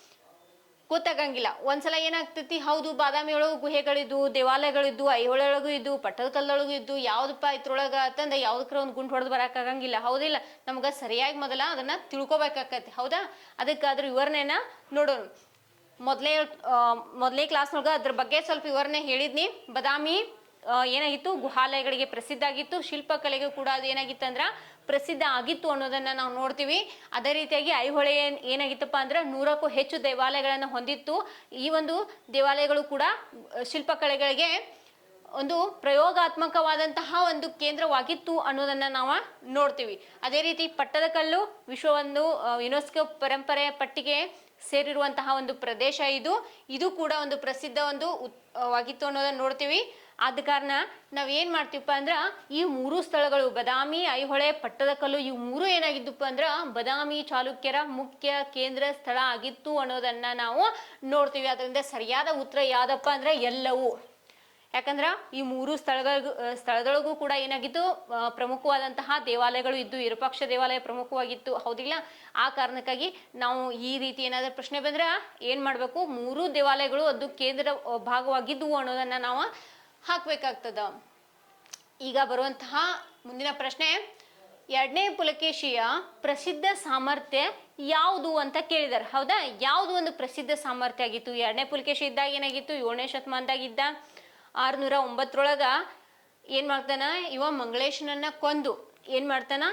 ಗೊತ್ತಾಗಂಗಿಲ್ಲ. ಒಂದ್ಸಲ ಏನಾಗ್ತೈತಿ? ಹೌದು, ಬಾದಾಮಿ ಒಳಗು ಗುಹೆಗಳಿದ್ದು ದೇವಾಲಯಗಳಿದ್ದು ಐಹೊಳೆಯೊಳಗೂ ಇದ್ದು ಪಟ್ಟದ ಕಲ್ಲೊಳಗೂ ಇದ್ದು ಯಾವ್ದಪ್ಪ ಇದ್ರೊಳಗ ಅಂತಂದ ಯಾವ್ದಕ್ರ ಒಂದು ಗುಂಡು ಹೊಡೆದು ಬರಕ್ಕಾಗಂಗಿಲ್ಲ ಹೌದಿಲ್ಲ, ನಮ್ಗೆ ಸರಿಯಾಗಿ ಮೊದಲ ಅದನ್ನ ತಿಳ್ಕೊಬೇಕಾಕತಿ. ಹೌದಾ? ಅದಕ್ಕೆ ಅದ್ರ ವಿವರಣೆನ ನೋಡೋಣ. ಮೊದಲೇ ಮೊದಲೇ ಕ್ಲಾಸ್ನೊಳಗ ಅದ್ರ ಬಗ್ಗೆ ಸ್ವಲ್ಪ ವಿವರಣೆ ಹೇಳಿದ್ನಿ. ಬದಾಮಿ ಏನಾಗಿತ್ತು? ಗುಹಾಲಯಗಳಿಗೆ ಪ್ರಸಿದ್ಧ ಆಗಿತ್ತು ಶಿಲ್ಪಕಲೆಗೂ ಕೂಡ ಅದು ಏನಾಗಿತ್ತು ಅಂದ್ರ ಪ್ರಸಿದ್ಧ ಆಗಿತ್ತು ಅನ್ನೋದನ್ನ ನಾವು ನೋಡ್ತೀವಿ. ಅದೇ ರೀತಿಯಾಗಿ ಐಹೊಳೆ ಏನ್- ಏನಾಗಿತ್ತಪ್ಪ ಅಂದ್ರೆ ನೂರಕ್ಕೂ ಹೆಚ್ಚು ದೇವಾಲಯಗಳನ್ನು ಹೊಂದಿತ್ತು. ಈ ಒಂದು ದೇವಾಲಯಗಳು ಕೂಡ ಶಿಲ್ಪಕಲೆಗಳಿಗೆ ಒಂದು ಪ್ರಯೋಗಾತ್ಮಕವಾದಂತಹ ಒಂದು ಕೇಂದ್ರವಾಗಿತ್ತು ಅನ್ನೋದನ್ನ ನಾವು ನೋಡ್ತೀವಿ. ಅದೇ ರೀತಿ ಪಟ್ಟದಕಲ್ಲು ವಿಶ್ವ ಒಂದು ಯುನೆಸ್ಕೋ ಪರಂಪರೆ ಪಟ್ಟಿಗೆ ಸೇರಿರುವಂತಹ ಒಂದು ಪ್ರದೇಶ ಇದು. ಇದು ಕೂಡ ಒಂದು ಪ್ರಸಿದ್ಧ ಒಂದು ಉತ್- ಆ, ವಾಗಿತ್ತು ಅನ್ನೋದನ್ನ ನೋಡ್ತೀವಿ. ಆದ ಕಾರಣ ನಾವ್ ಏನ್ ಮಾಡ್ತೀವಪ್ಪ ಅಂದ್ರ, ಈ ಮೂರು ಸ್ಥಳಗಳು, ಬದಾಮಿ, ಐಹೊಳೆ ಪಟ್ಟದಕಲ್ಲು ಈ ಮೂರು ಏನಾಗಿದ್ದಪ್ಪ ಅಂದ್ರ, ಬದಾಮಿ ಚಾಲುಕ್ಯರ ಮುಖ್ಯ ಕೇಂದ್ರ ಸ್ಥಳ ಆಗಿತ್ತು ಅನ್ನೋದನ್ನ ನಾವು ನೋಡ್ತೀವಿ. ಅದರಿಂದ ಸರಿಯಾದ ಉತ್ತರ ಯಾವ್ದಪ್ಪ ಅಂದ್ರೆ, ಎಲ್ಲವೂ. ಯಾಕಂದ್ರ, ಈ ಮೂರು ಸ್ಥಳಗಳ ಸ್ಥಳದೊಳಗೂ ಕೂಡ ಏನಾಗಿತ್ತು ಪ್ರಮುಖವಾದಂತಹ ದೇವಾಲಯಗಳು ಇದ್ದು, ವಿರೂಪಾಕ್ಷ ದೇವಾಲಯ ಪ್ರಮುಖವಾಗಿತ್ತು. ಹೌದಿಲ್ಲ? ಆ ಕಾರಣಕ್ಕಾಗಿ ನಾವು ಈ ರೀತಿ ಏನಾದ್ರೂ ಪ್ರಶ್ನೆ ಬಂದ್ರ ಏನ್ ಮಾಡ್ಬೇಕು? ಮೂರು ದೇವಾಲಯಗಳು ಅದು ಕೇಂದ್ರ ಭಾಗವಾಗಿದ್ದವು ಅನ್ನೋದನ್ನ ನಾವು ಹಾಕ್ಬೇಕಾಗ್ತದ. ಈಗ ಬರುವಂತಹ ಮುಂದಿನ ಪ್ರಶ್ನೆ, ಎರಡನೇ ಪುಲಕೇಶಿಯ ಪ್ರಸಿದ್ಧ ಸಾಮರ್ಥ್ಯ ಯಾವುದು ಅಂತ ಕೇಳಿದಾರೆ. ಹೌದಾ? ಯಾವುದು ಒಂದು ಪ್ರಸಿದ್ಧ ಸಾಮರ್ಥ್ಯ ಆಗಿತ್ತು? ಎರಡನೇ ಪುಲಕೇಶಿ ಇದ್ದಾಗ ಏನಾಗಿತ್ತು? ಏಳನೇ ಶತಮಾನದಾಗ ಇದ್ದ ಆರ್ನೂರ ಒಂಬತ್ತರೊಳಗ ಏನ್ ಮಾಡ್ತಾನ? ಇವ ಮಂಗಳೇಶನನ್ನ ಕೊಂದು ಏನ್ ಮಾಡ್ತಾನ?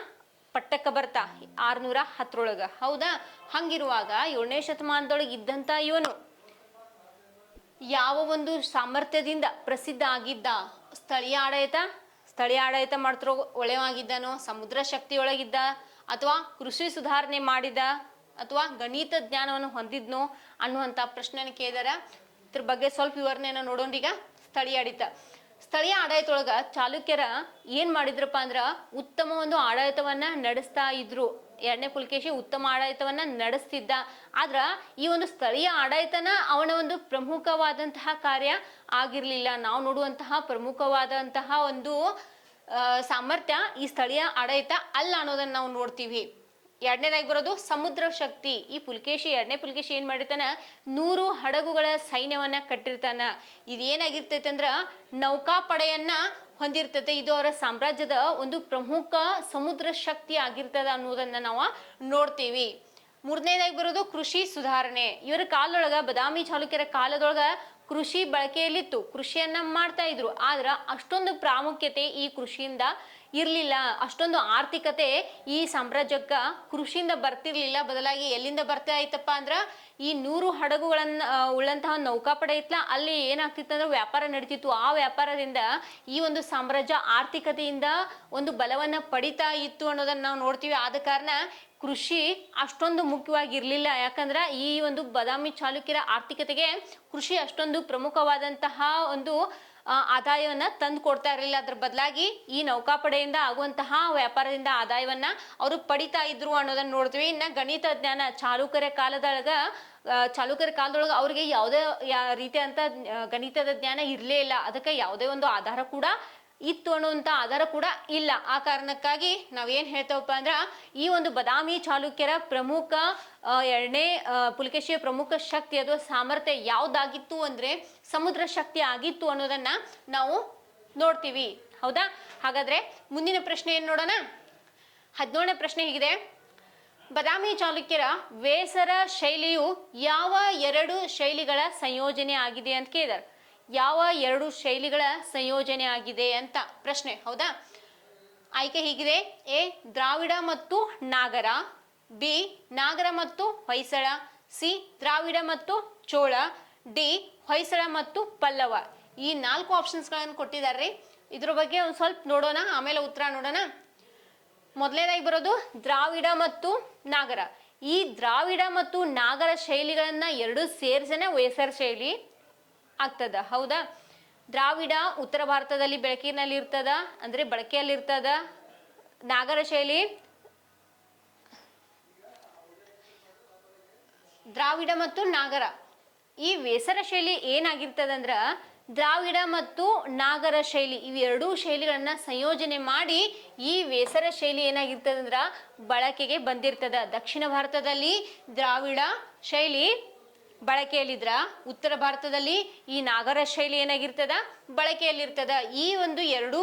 ಪಟ್ಟಕ್ಕ ಬರ್ತಾ ಆರುನೂರ ಹತ್ತರೊಳಗ ಹೌದಾ? ಹಂಗಿರುವಾಗ ಏಳನೇ ಶತಮಾನದೊಳಗೆ ಇದ್ದಂತ ಇವನು ಯಾವ ಒಂದು ಸಾಮರ್ಥ್ಯದಿಂದ ಪ್ರಸಿದ್ಧ ಆಗಿದ್ದ ಸ್ಥಳೀಯ ಆಡಳಿತ? ಸ್ಥಳೀಯ ಆಡಳಿತ ಮಾಡ್ತಿರೋ ಒಳೆವಾಗಿದ್ದನೋ ಸಮುದ್ರ ಶಕ್ತಿಯೊಳಗಿದ್ದ ಅಥವಾ ಕೃಷಿ ಸುಧಾರಣೆ ಮಾಡಿದ? ಅಥವಾ ಗಣಿತ ಜ್ಞಾನವನ್ನು ಹೊಂದಿದ್ನೋ ಅನ್ನುವಂಥ ಪ್ರಶ್ನೆಯನ್ನು ಕೇಳಿದಾರ? ಇದ್ರ ಬಗ್ಗೆ ಸ್ವಲ್ಪ ವಿವರಣೆಯನ್ನು ನೋಡೋಣ ಈಗ ಸ್ಥಳೀಯ ಆಡಳಿತ. ಸ್ಥಳೀಯ ಆಡಳಿತೊಳಗ ಚಾಲುಕ್ಯರ ಏನ್ ಮಾಡಿದ್ರಪ್ಪ ಅಂದ್ರ ಉತ್ತಮ ಒಂದು ಆಡಳಿತವನ್ನ ನಡೆಸ್ತಾ ಇದ್ರು. ಎರಡನೇ ಪುಲಕೇಶಿ ಉತ್ತಮ ಆಡಳಿತವನ್ನ ನಡೆಸ್ತಿದ್ದ. ಆದ್ರ ಈ ಒಂದು ಸ್ಥಳೀಯ ಆಡಳಿತನ ಅವನ ಒಂದು ಪ್ರಮುಖವಾದಂತಹ ಕಾರ್ಯ ಆಗಿರ್ಲಿಲ್ಲ. ನಾವು ನೋಡುವಂತಹ ಪ್ರಮುಖವಾದಂತಹ ಒಂದು ಸಾಮರ್ಥ್ಯ ಈ ಸ್ಥಳೀಯ ಆಡಳಿತ ಅಲ್ಲ ಅನ್ನೋದನ್ನ ನಾವು ನೋಡ್ತೀವಿ. ಎರಡನೇದಾಗಿ ಬರೋದು ಸಮುದ್ರ ಶಕ್ತಿ. ಈ ಪುಲಕೇಶಿ, ಎರಡನೇ ಪುಲಕೇಶಿ ಏನ್ ಮಾಡಿರ್ತಾನ? ನೂರು ಹಡಗುಗಳ ಸೈನ್ಯವನ್ನ ಕಟ್ಟಿರ್ತಾನ. ಇದೇನಾಗಿರ್ತೈತೆ ಅಂದ್ರ ನೌಕಾಪಡೆಯನ್ನ ಹೊಂದಿರ್ತೈತೆ. ಇದು ಅವರ ಸಾಮ್ರಾಜ್ಯದ ಒಂದು ಪ್ರಮುಖ ಸಮುದ್ರ ಶಕ್ತಿ ಆಗಿರ್ತದ ಅನ್ನೋದನ್ನ ನಾವು ನೋಡ್ತೀವಿ. ಮೂರನೇದಾಗಿ ಬರೋದು ಕೃಷಿ ಸುಧಾರಣೆ. ಇವರ ಕಾಲದೊಳಗ, ಬದಾಮಿ ಚಾಲುಕ್ಯರ ಕಾಲದೊಳಗ ಕೃಷಿ ಬಳಕೆಯಲ್ಲಿತ್ತು. ಕೃಷಿಯನ್ನ ಮಾಡ್ತಾ ಇದ್ರು. ಆದ್ರ ಅಷ್ಟೊಂದು ಪ್ರಾಮುಖ್ಯತೆ ಈ ಕೃಷಿಯಿಂದ ಇರ್ಲಿಲ್ಲ. ಅಷ್ಟೊಂದು ಆರ್ಥಿಕತೆ ಈ ಸಾಮ್ರಾಜ್ಯಕ್ಕ ಕೃಷಿಯಿಂದ ಬರ್ತಿರ್ಲಿಲ್ಲ. ಬದಲಾಗಿ ಎಲ್ಲಿಂದ ಬರ್ತಾ ಇತ್ತಪ್ಪ ಅಂದ್ರೆ ಈ ನೂರು ಹಡಗುಗಳನ್ನ ಉಳ್ಳಂತಹ ನೌಕಾಪಡೆ ಇತ್ತಲ್ಲ ಅಲ್ಲಿ ಏನಾಗ್ತಿತ್ತಂದ್ರೆ ವ್ಯಾಪಾರ ನಡೀತಿತ್ತು. ಆ ವ್ಯಾಪಾರದಿಂದ ಈ ಒಂದು ಸಾಮ್ರಾಜ್ಯ ಆರ್ಥಿಕತೆಯಿಂದ ಒಂದು ಬಲವನ್ನ ಪಡಿತಾ ಇತ್ತು ಅನ್ನೋದನ್ನ ನಾವು ನೋಡ್ತೀವಿ. ಆದ ಕಾರಣ ಕೃಷಿ ಅಷ್ಟೊಂದು ಮುಖ್ಯವಾಗಿರ್ಲಿಲ್ಲ. ಯಾಕಂದ್ರೆ ಈ ಒಂದು ಬದಾಮಿ ಚಾಲುಕ್ಯರ ಆರ್ಥಿಕತೆಗೆ ಕೃಷಿ ಅಷ್ಟೊಂದು ಪ್ರಮುಖವಾದಂತಹ ಒಂದು ಆದಾಯವನ್ನ ತಂದು ಕೊಡ್ತಾ ಇರಲಿಲ್ಲ. ಅದ್ರ ಬದಲಾಗಿ ಈ ನೌಕಾಪಡೆಯಿಂದ ಆಗುವಂತಹ ವ್ಯಾಪಾರದಿಂದ ಆದಾಯವನ್ನ ಅವರು ಪಡಿತಾ ಇದ್ರು ಅನ್ನೋದನ್ನ ನೋಡ್ತೀವಿ. ಇನ್ನ ಗಣಿತ ಜ್ಞಾನ ಚಾಲುಕ್ಯರ ಕಾಲದೊಳಗ ಚಾಲುಕ್ಯರ ಕಾಲದೊಳಗ ಅವ್ರಿಗೆ ಯಾವುದೇ ರೀತಿಯಂತ ಗಣಿತದ ಜ್ಞಾನ ಇರಲೇ ಇಲ್ಲ. ಅದಕ್ಕೆ ಯಾವುದೇ ಒಂದು ಆಧಾರ ಕೂಡ ಇತ್ತು ಅನ್ನುವಂಥ ಆಧಾರ ಕೂಡ ಇಲ್ಲ. ಆ ಕಾರಣಕ್ಕಾಗಿ ನಾವೇನು ಹೇಳ್ತೇವಪ್ಪ ಅಂದ್ರೆ, ಈ ಒಂದು ಬದಾಮಿ ಚಾಲುಕ್ಯರ ಪ್ರಮುಖ ಎರಡನೇ ಪುಲಕೇಶಿಯ ಪ್ರಮುಖ ಶಕ್ತಿ ಅಥವಾ ಸಾಮರ್ಥ್ಯ ಯಾವುದಾಗಿತ್ತು ಅಂದ್ರೆ ಸಮುದ್ರ ಶಕ್ತಿ ಆಗಿತ್ತು ಅನ್ನೋದನ್ನ ನಾವು ನೋಡ್ತೀವಿ. ಹೌದಾ? ಹಾಗಾದ್ರೆ ಮುಂದಿನ ಪ್ರಶ್ನೆ ಏನು ನೋಡೋಣ? ಹದಿನೇಳನೇ ಪ್ರಶ್ನೆ ಹೀಗಿದೆ. ಬದಾಮಿ ಚಾಲುಕ್ಯರ ವೇಸರ ಶೈಲಿಯು ಯಾವ ಎರಡು ಶೈಲಿಗಳ ಸಂಯೋಜನೆ ಆಗಿದೆ ಅಂತ ಕೇಳಿದಾರೆ. ಯಾವ ಎರಡು ಶೈಲಿಗಳ ಸಂಯೋಜನೆ ಆಗಿದೆ ಅಂತ ಪ್ರಶ್ನೆ, ಹೌದಾ? ಆಯ್ಕೆ ಹೀಗಿದೆ. ಎ, ದ್ರಾವಿಡ ಮತ್ತು ನಾಗರ, ಬಿ, ನಾಗರ ಮತ್ತು ಹೊಯ್ಸಳ, ಸಿ, ದ್ರಾವಿಡ ಮತ್ತು ಚೋಳ, ಡಿ, ಹೊಯ್ಸಳ ಮತ್ತು ಪಲ್ಲವ. ಈ ನಾಲ್ಕು ಆಪ್ಷನ್ಸ್ಗಳನ್ನು ಕೊಟ್ಟಿದ್ದಾರೆ. ಇದ್ರ ಬಗ್ಗೆ ಒಂದು ಸ್ವಲ್ಪ ನೋಡೋಣ, ಆಮೇಲೆ ಉತ್ತರ ನೋಡೋಣ. ಮೊದಲನೇದಾಗಿ ಬರೋದು ದ್ರಾವಿಡ ಮತ್ತು ನಾಗರ. ಈ ದ್ರಾವಿಡ ಮತ್ತು ನಾಗರ ಶೈಲಿಗಳನ್ನ ಎರಡು ಸೇರ್ಸೇನೆ ಹೊಯ್ಸಳ ಶೈಲಿ. ಆಗ್ತದ. ಹೌದಾ? ದ್ರಾವಿಡ ಉತ್ತರ ಭಾರತದಲ್ಲಿ ಬೆಳಕಿನಲ್ಲಿ ಇರ್ತದ ಅಂದ್ರೆ ಬಳಕೆಯಲ್ಲಿ ಇರ್ತದ ನಾಗರ ಶೈಲಿ? ದ್ರಾವಿಡ ಮತ್ತು ನಾಗರ. ಈ ವೇಸರ ಶೈಲಿ ಏನಾಗಿರ್ತದಂದ್ರ, ದ್ರಾವಿಡ ಮತ್ತು ನಾಗರ ಶೈಲಿ ಇವೆರಡೂ ಶೈಲಿಗಳನ್ನ ಸಂಯೋಜನೆ ಮಾಡಿ ಈ ವೇಸರ ಶೈಲಿ ಏನಾಗಿರ್ತದಂದ್ರ, ಬಳಕೆಗೆ ಬಂದಿರ್ತದ. ದಕ್ಷಿಣ ಭಾರತದಲ್ಲಿ ದ್ರಾವಿಡ ಶೈಲಿ ಬಳಕೆಯಲ್ಲಿದ್ರ ಉತ್ತರ ಭಾರತದಲ್ಲಿ ಈ ನಾಗರ ಶೈಲಿ ಏನಾಗಿರ್ತದ? ಬಳಕೆಯಲ್ಲಿರ್ತದ ಈ ಒಂದು ಎರಡೂ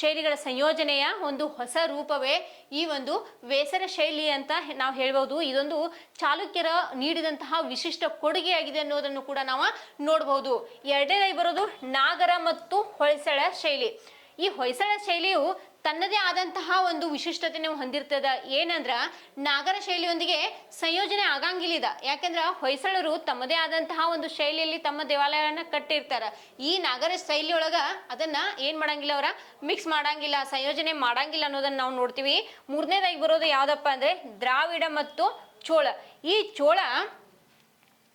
ಶೈಲಿಗಳ ಸಂಯೋಜನೆಯ ಒಂದು ಹೊಸ ರೂಪವೇ ಈ ಒಂದು ವೇಸರ ಶೈಲಿ ಅಂತ ನಾವು ಹೇಳ್ಬೋದು. ಇದೊಂದು ಚಾಲುಕ್ಯರ ನೀಡಿದಂತಹ ವಿಶಿಷ್ಟ ಕೊಡುಗೆಯಾಗಿದೆ ಅನ್ನೋದನ್ನು ಕೂಡ ನಾವು ನೋಡಬಹುದು ಎರಡನೇದಾಗಿ ಬರೋದು ನಾಗರ ಮತ್ತು ಹೊಯ್ಸಳ ಶೈಲಿ. ಈ ಹೊಯ್ಸಳ ಶೈಲಿಯು ತನ್ನದೇ ಆದಂತಹ ಒಂದು ವಿಶಿಷ್ಟತೆನ ಹೊಂದಿರ್ತದ. ಏನಂದ್ರ, ನಾಗರ ಶೈಲಿಯೊಂದಿಗೆ ಸಂಯೋಜನೆ ಆಗಂಗಿಲ್ಲ ಯಾಕಂದ್ರ, ಹೊಯ್ಸಳರು ತಮ್ಮದೇ ಆದಂತಹ ಒಂದು ಶೈಲಿಯಲ್ಲಿ ತಮ್ಮ ದೇವಾಲಯಗಳನ್ನ ಕಟ್ಟಿರ್ತಾರ. ಈ ನಾಗರ ಶೈಲಿಯೊಳಗ ಅದನ್ನ ಏನ್ ಮಾಡಂಗಿಲ್ಲ ಅವರ? ಮಿಕ್ಸ್ ಮಾಡಂಗಿಲ್ಲ, ಸಂಯೋಜನೆ ಮಾಡಂಗಿಲ್ಲ ಅನ್ನೋದನ್ನ ನಾವು ನೋಡ್ತೀವಿ. ಮೂರನೇದಾಗಿ ಬರೋದು ಯಾವ್ದಪ್ಪ ಅಂದ್ರೆ ದ್ರಾವಿಡ ಮತ್ತು ಚೋಳ. ಈ ಚೋಳ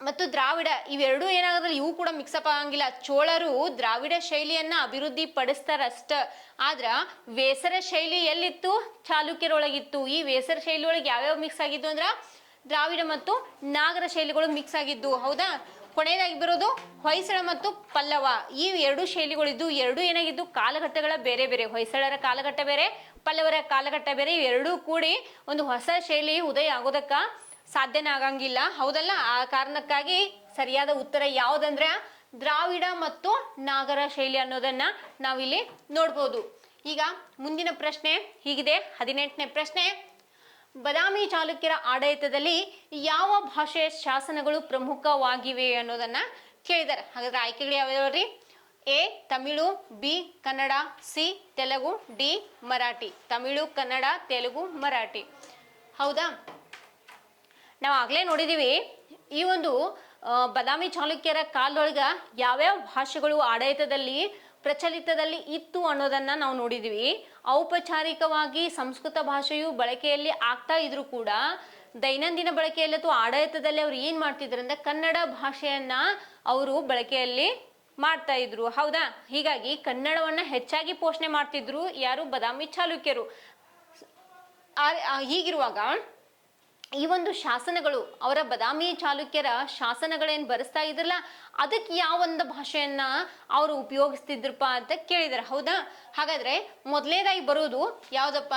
ಮತ್ತು ದ್ರಾವಿಡ, ಇವೆರಡೂ ಏನಾಗೋದ್ರಲ್ಲಿ ಇವು ಕೂಡ ಮಿಕ್ಸಪ್ ಆಗಂಗಿಲ್ಲ. ಚೋಳರು ದ್ರಾವಿಡ ಶೈಲಿಯನ್ನ ಅಭಿವೃದ್ಧಿ ಪಡಿಸ್ತಾರಷ್ಟ ಆದ್ರ ವೇಸರ ಶೈಲಿ ಎಲ್ಲಿತ್ತು? ಚಾಲುಕ್ಯರೊಳಗಿತ್ತು. ಈ ವೇಸರ ಶೈಲಿ ಒಳಗೆ ಯಾವ್ಯಾವ ಮಿಕ್ಸ್ ಆಗಿದ್ದು ಅಂದ್ರ ದ್ರಾವಿಡ ಮತ್ತು ನಾಗರ ಶೈಲಿಗಳು ಮಿಕ್ಸ್ ಆಗಿದ್ದು. ಹೌದಾ? ಕೊನೆಯದಾಗಿ ಬರೋದು ಹೊಯ್ಸಳ ಮತ್ತು ಪಲ್ಲವ. ಈ ಎರಡು ಶೈಲಿಗಳಿದ್ದು ಎರಡು ಏನಾಗಿದ್ದು? ಕಾಲಘಟ್ಟಗಳ ಬೇರೆ ಬೇರೆ. ಹೊಯ್ಸಳರ ಕಾಲಘಟ್ಟ ಬೇರೆ, ಪಲ್ಲವರ ಕಾಲಘಟ್ಟ ಬೇರೆ. ಇವೆರಡೂ ಕೂಡಿ ಒಂದು ಹೊಸ ಶೈಲಿ ಉದಯ ಆಗೋದಕ್ಕ ಸಾಧ್ಯನೇ ಆಗಂಗಿಲ್ಲ. ಹೌದಲ್ಲ? ಆ ಕಾರಣಕ್ಕಾಗಿ ಸರಿಯಾದ ಉತ್ತರ ಯಾವುದಂದ್ರೆ ದ್ರಾವಿಡ ಮತ್ತು ನಾಗರ ಶೈಲಿ ಅನ್ನೋದನ್ನ ನಾವಿಲ್ಲಿ ನೋಡ್ಬೋದು. ಈಗ ಮುಂದಿನ ಪ್ರಶ್ನೆ ಹೀಗಿದೆ. ಹದಿನೆಂಟನೇ ಪ್ರಶ್ನೆ, ಬದಾಮಿ ಚಾಲುಕ್ಯರ ಆಡಳಿತದಲ್ಲಿ ಯಾವ ಭಾಷೆಯ ಶಾಸನಗಳು ಪ್ರಮುಖವಾಗಿವೆ ಅನ್ನೋದನ್ನ ಕೇಳಿದ್ದಾರೆ. ಹಾಗಾದ್ರೆ ಆಯ್ಕೆಗಳು ಯಾವ್ಯಾವ್ರಿ A, Tamil, B, Kannada, C, Telugu, D, Marathi. Tamil, Kannada, Telugu, Marathi. ಹೌದಾ? ನಾವು ಆಗಲೇ ನೋಡಿದ್ದೀವಿ ಈ ಒಂದು ಬದಾಮಿ ಚಾಲುಕ್ಯರ ಕಾಲದೊಳಗ ಯಾವ್ಯಾವ ಭಾಷೆಗಳು ಆಡಳಿತದಲ್ಲಿ ಪ್ರಚಲಿತದಲ್ಲಿ ಇತ್ತು ಅನ್ನೋದನ್ನ ನಾವು ನೋಡಿದ್ವಿ. ಔಪಚಾರಿಕವಾಗಿ ಸಂಸ್ಕೃತ ಭಾಷೆಯು ಬಳಕೆಯಲ್ಲಿ ಆಗ್ತಾ ಇದ್ರೂ ಕೂಡ ದೈನಂದಿನ ಬಳಕೆಯಲ್ಲಿ ಅಥವಾ ಆಡಳಿತದಲ್ಲಿ ಅವ್ರು ಏನು ಮಾಡ್ತಿದ್ರು ಅಂದ್ರೆ ಕನ್ನಡ ಭಾಷೆಯನ್ನ ಅವರು ಬಳಕೆಯಲ್ಲಿ ಮಾಡ್ತಾ ಇದ್ರು. ಹೌದಾ? ಹೀಗಾಗಿ ಕನ್ನಡವನ್ನ ಹೆಚ್ಚಾಗಿ ಪೋಷಣೆ ಮಾಡ್ತಿದ್ರು ಯಾರು? ಬದಾಮಿ ಚಾಲುಕ್ಯರು. ಹೀಗಿರುವಾಗ ಈ ಒಂದು ಶಾಸನಗಳು, ಅವರ ಬದಾಮಿ ಚಾಲುಕ್ಯರ ಶಾಸನಗಳೇನು ಬರೆಸ್ತಾ ಇದ್ರಲ್ಲ, ಅದಕ್ಕೆ ಯಾವ ಒಂದು ಭಾಷೆಯನ್ನ ಅವರು ಉಪಯೋಗಿಸ್ತಿದ್ರಪ್ಪ ಅಂತ ಕೇಳಿದಾರೆ. ಹೌದಾ? ಹಾಗಾದ್ರೆ ಮೊದಲನೇದಾಗಿ ಬರೋದು ಯಾವ್ದಪ್ಪ?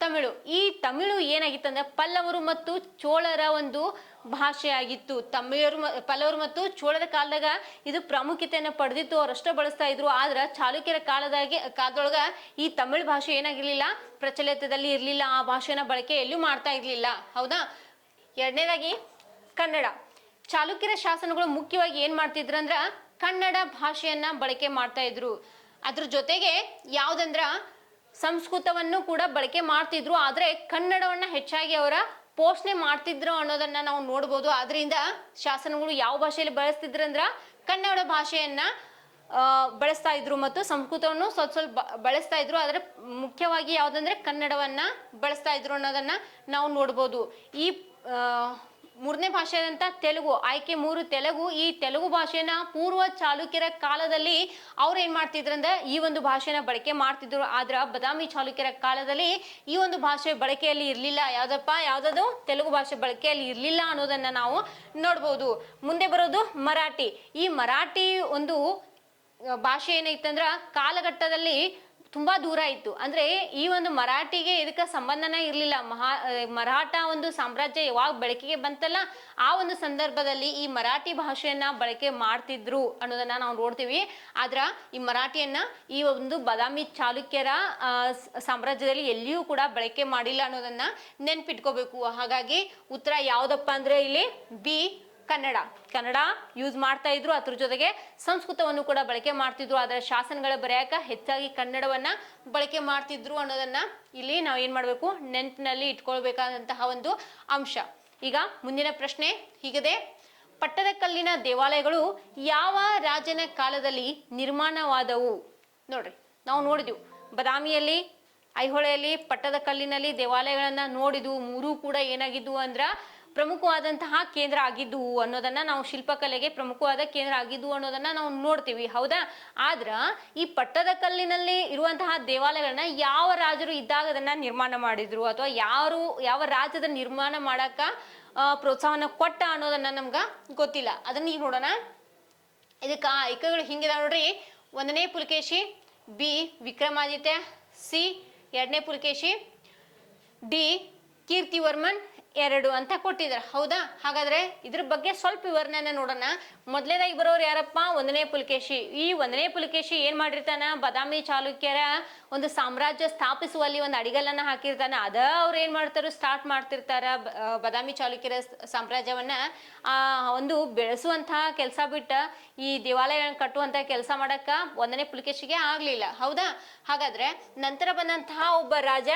ತಮಿಳು. ಈ ತಮಿಳು ಏನಾಗಿತ್ತಂದ್ರೆ ಪಲ್ಲವರು ಮತ್ತು ಚೋಳರ ಒಂದು ಭಾಷೆಯಾಗಿತ್ತು ತಮಿಳರು ಪಲ್ಲವರು ಮತ್ತು ಚೋಳರ ಕಾಲದಾಗ ಇದು ಪ್ರಾಮುಖ್ಯತೆಯನ್ನು ಪಡೆದಿತ್ತು, ಅವರಷ್ಟೇ ಬಳಸ್ತಾ ಇದ್ರು. ಆದ್ರೆ ಚಾಲುಕ್ಯರ ಕಾಲದಾಗೆ, ಕಾಲದೊಳಗ ಈ ತಮಿಳು ಭಾಷೆ ಏನಾಗಿರ್ಲಿಲ್ಲ, ಪ್ರಚಲಿತದಲ್ಲಿ ಇರಲಿಲ್ಲ, ಆ ಭಾಷೆನ ಬಳಕೆ ಎಲ್ಲೂ ಮಾಡ್ತಾ ಇರ್ಲಿಲ್ಲ. ಹೌದಾ? ಎರಡನೇದಾಗಿ ಕನ್ನಡ. ಚಾಲುಕ್ಯರ ಶಾಸನಗಳು ಮುಖ್ಯವಾಗಿ ಏನು ಮಾಡ್ತಿದ್ರು ಅಂದ್ರ ಕನ್ನಡ ಭಾಷೆಯನ್ನ ಬಳಕೆ ಮಾಡ್ತಾ ಇದ್ರು. ಅದ್ರ ಜೊತೆಗೆ ಯಾವ್ದಂದ್ರ ಸಂಸ್ಕೃತವನ್ನು ಕೂಡ ಬಳಕೆ ಮಾಡ್ತಿದ್ರು, ಆದರೆ ಕನ್ನಡವನ್ನ ಹೆಚ್ಚಾಗಿ ಅವರ ಪೋಷಣೆ ಮಾಡ್ತಿದ್ರು ಅನ್ನೋದನ್ನ ನಾವು ನೋಡ್ಬೋದು. ಆದ್ರಿಂದ ಶಾಸನಗಳು ಯಾವ ಭಾಷೆಯಲ್ಲಿ ಬಳಸ್ತಿದ್ರು ಅಂದ್ರ ಕನ್ನಡ ಭಾಷೆಯನ್ನ ಬಳಸ್ತಾ ಇದ್ರು ಮತ್ತು ಸಂಸ್ಕೃತವನ್ನು ಸ್ವಲ್ಪ ಸ್ವಲ್ಪ ಬಳಸ್ತಾ ಇದ್ರು. ಆದರೆ ಮುಖ್ಯವಾಗಿ ಯಾವುದಂದ್ರೆ ಕನ್ನಡವನ್ನ ಬಳಸ್ತಾ ಇದ್ರು ಅನ್ನೋದನ್ನ ನಾವು ನೋಡ್ಬೋದು. ಈ ಮೂರನೇ ಭಾಷೆಯಾದಂಥ ತೆಲುಗು, ಆಯ್ಕೆ ಮೂರು ತೆಲುಗು. ಈ ತೆಲುಗು ಭಾಷೆನ ಪೂರ್ವ ಚಾಲುಕ್ಯರ ಕಾಲದಲ್ಲಿ ಅವ್ರು ಏನ್ ಮಾಡ್ತಿದ್ರು ಅಂದ್ರೆ ಈ ಒಂದು ಭಾಷೆನ ಬಳಕೆ ಮಾಡ್ತಿದ್ರು. ಆದ್ರ ಬದಾಮಿ ಚಾಲುಕ್ಯರ ಕಾಲದಲ್ಲಿ ಈ ಒಂದು ಭಾಷೆ ಬಳಕೆಯಲ್ಲಿ ಇರ್ಲಿಲ್ಲ. ಯಾವ್ದಪ್ಪ? ಯಾವ್ದದು? ತೆಲುಗು ಭಾಷೆ ಬಳಕೆಯಲ್ಲಿ ಇರ್ಲಿಲ್ಲ ಅನ್ನೋದನ್ನ ನಾವು ನೋಡ್ಬೋದು. ಮುಂದೆ ಬರೋದು ಮರಾಠಿ. ಈ ಮರಾಠಿ ಒಂದು ಭಾಷೆ ಏನೈತಂದ್ರ ಕಾಲಘಟ್ಟದಲ್ಲಿ ತುಂಬಾ ದೂರ ಇತ್ತು. ಅಂದ್ರೆ ಈ ಒಂದು ಮರಾಠಿಗೆ ಇದಕ್ಕೆ ಸಂಬಂಧನೇ ಇರಲಿಲ್ಲ. ಮಹಾ ಮರಾಠ ಒಂದು ಸಾಮ್ರಾಜ್ಯ ಯಾವಾಗ ಬೆಳಕಿಗೆ ಬಂತಲ್ಲ, ಆ ಒಂದು ಸಂದರ್ಭದಲ್ಲಿ ಈ ಮರಾಠಿ ಭಾಷೆಯನ್ನ ಬಳಕೆ ಮಾಡ್ತಿದ್ರು ಅನ್ನೋದನ್ನ ನಾವು ನೋಡ್ತೀವಿ. ಆದ್ರ ಈ ಮರಾಠಿಯನ್ನ ಈ ಒಂದು ಬದಾಮಿ ಚಾಲುಕ್ಯರ ಸಾಮ್ರಾಜ್ಯದಲ್ಲಿ ಎಲ್ಲಿಯೂ ಕೂಡ ಬಳಕೆ ಮಾಡಿಲ್ಲ ಅನ್ನೋದನ್ನ ನೆನ್ಪಿಟ್ಕೋಬೇಕು. ಹಾಗಾಗಿ ಉತ್ತರ ಯಾವ್ದಪ್ಪ ಅಂದ್ರೆ ಇಲ್ಲಿ ಬಿ ಕನ್ನಡ. ಕನ್ನಡ ಯೂಸ್ ಮಾಡ್ತಾ ಇದ್ರು, ಅದ್ರ ಜೊತೆಗೆ ಸಂಸ್ಕೃತವನ್ನು ಕೂಡ ಬಳಕೆ ಮಾಡ್ತಿದ್ರು. ಅದರ ಶಾಸನಗಳ ಬರೆಯಕ ಹೆಚ್ಚಾಗಿ ಕನ್ನಡವನ್ನ ಬಳಕೆ ಮಾಡ್ತಿದ್ರು ಅನ್ನೋದನ್ನ ಇಲ್ಲಿ ನಾವು ಏನ್ ಮಾಡ್ಬೇಕು? ನೆನ್ಪಿನಲ್ಲಿ ಇಟ್ಕೊಳ್ಬೇಕಾದಂತಹ ಒಂದು ಅಂಶ. ಈಗ ಮುಂದಿನ ಪ್ರಶ್ನೆ ಹೀಗಿದೆ. ಪಟ್ಟದಕಲ್ಲಿನ ದೇವಾಲಯಗಳು ಯಾವ ರಾಜನ ಕಾಲದಲ್ಲಿ ನಿರ್ಮಾಣವಾದವು? ನೋಡ್ರಿ, ನಾವು ನೋಡಿದ್ವು. ಬದಾಮಿಯಲ್ಲಿ, ಐಹೊಳೆಯಲ್ಲಿ ಪಟ್ಟದಕಲ್ಲಿನಲ್ಲಿ ದೇವಾಲಯಗಳನ್ನ ನೋಡಿದ್ವು. ಮೂರೂ ಕೂಡ ಏನಾಗಿದ್ವು ಅಂದ್ರ ಪ್ರಮುಖವಾದಂತಹ ಕೇಂದ್ರ ಆಗಿದ್ವು ಅನ್ನೋದನ್ನ ನಾವು ಶಿಲ್ಪಕಲೆಗೆ ಪ್ರಮುಖವಾದ ಕೇಂದ್ರ ಆಗಿದ್ದು ಅನ್ನೋದನ್ನ ನಾವು ನೋಡ್ತೀವಿ, ಹೌದಾ? ಆದ್ರ ಈ ಪಟ್ಟದ ಕಲ್ಲಿನಲ್ಲಿ ಇರುವಂತಹ ದೇವಾಲಯಗಳನ್ನ ಯಾವ ರಾಜರು ಇದ್ದಾಗ ಅದನ್ನ ನಿರ್ಮಾಣ ಮಾಡಿದ್ರು? ಅಥವಾ ಯಾರು, ಯಾವ ರಾಜ್ಯದ ನಿರ್ಮಾಣ ಮಾಡಕ ಪ್ರೋತ್ಸಾಹನ ಕೊಟ್ಟ ಅನ್ನೋದನ್ನ ನಮ್ಗ ಗೊತ್ತಿಲ್ಲ. ಅದನ್ನ ಈಗ ನೋಡೋಣ. ಇದಕ್ಕೆ ಆಯ್ಕೆಗಳು ಹಿಂಗಿದಾವ ನೋಡ್ರಿ. ಒಂದನೇ ಪುಲಕೇಶಿ, ಬಿ ವಿಕ್ರಮಾದಿತ್ಯ, ಸಿ ಎರಡನೇ ಪುಲಕೇಶಿ, ಡಿ ಕೀರ್ತಿವರ್ಮನ್ ಎರಡು ಅಂತ ಕೊಟ್ಟಿದ್ದಾರೆ. ಹೌದಾ? ಹಾಗಾದ್ರೆ ಇದ್ರ ಬಗ್ಗೆ ಸ್ವಲ್ಪ ವಿವರಣೆನ ನೋಡೋಣ. ಮೊದಲನೇದಾಗಿ ಬರೋರು ಯಾರಪ್ಪ? ಒಂದನೇ ಪುಲಕೇಶಿ. ಈ ಒಂದನೇ ಪುಲಕೇಶಿ ಏನ್ ಮಾಡಿರ್ತಾನ? ಬದಾಮಿ ಚಾಲುಕ್ಯರ ಒಂದು ಸಾಮ್ರಾಜ್ಯ ಸ್ಥಾಪಿಸುವಲ್ಲಿ ಒಂದು ಅಡಿಗಲ್ಲನ್ನ ಹಾಕಿರ್ತಾನ. ಅದ ಅವ್ರು ಏನ್ ಮಾಡ್ತಾರ? ಸ್ಟಾರ್ಟ್ ಮಾಡ್ತಿರ್ತಾರ ಬದಾಮಿ ಚಾಲುಕ್ಯರ ಸಾಮ್ರಾಜ್ಯವನ್ನ. ಆ, ಒಂದು ಬೆಳೆಸುವಂತಹ ಕೆಲಸ ಬಿಟ್ಟ ಈ ದೇವಾಲಯಗಳನ್ನ ಕಟ್ಟುವಂತ ಕೆಲಸ ಮಾಡಕ್ಕ ಒಂದನೇ ಪುಲಕೇಶಿಗೆ ಆಗ್ಲಿಲ್ಲ. ಹೌದಾ? ಹಾಗಾದ್ರೆ ನಂತರ ಬಂದಂತಹ ಒಬ್ಬ ರಾಜ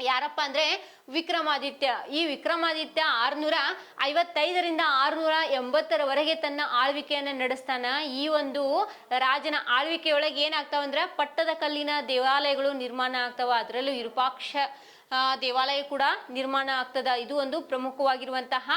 ಯಾರಪ್ಪ ಅಂದ್ರೆ ವಿಕ್ರಮಾದಿತ್ಯ. ಈ ವಿಕ್ರಮಾದಿತ್ಯ ಆರ್ನೂರ ಐವತ್ತೈದರಿಂದ ಆರ್ನೂರ ಎಂಬತ್ತರವರೆಗೆ ತನ್ನ ಆಳ್ವಿಕೆಯನ್ನ ನಡೆಸ್ತಾನ. ಈ ಒಂದು ರಾಜನ ಆಳ್ವಿಕೆಯೊಳಗೆ ಏನಾಗ್ತಾವಂದ್ರೆ ಪಟ್ಟದ ಕಲ್ಲಿನ ದೇವಾಲಯಗಳು ನಿರ್ಮಾಣ ಆಗ್ತಾವ. ಅದರಲ್ಲೂ ವಿರೂಪಾಕ್ಷ ದೇವಾಲಯ ಕೂಡ ನಿರ್ಮಾಣ ಆಗ್ತದ. ಇದು ಒಂದು ಪ್ರಮುಖವಾಗಿರುವಂತಹ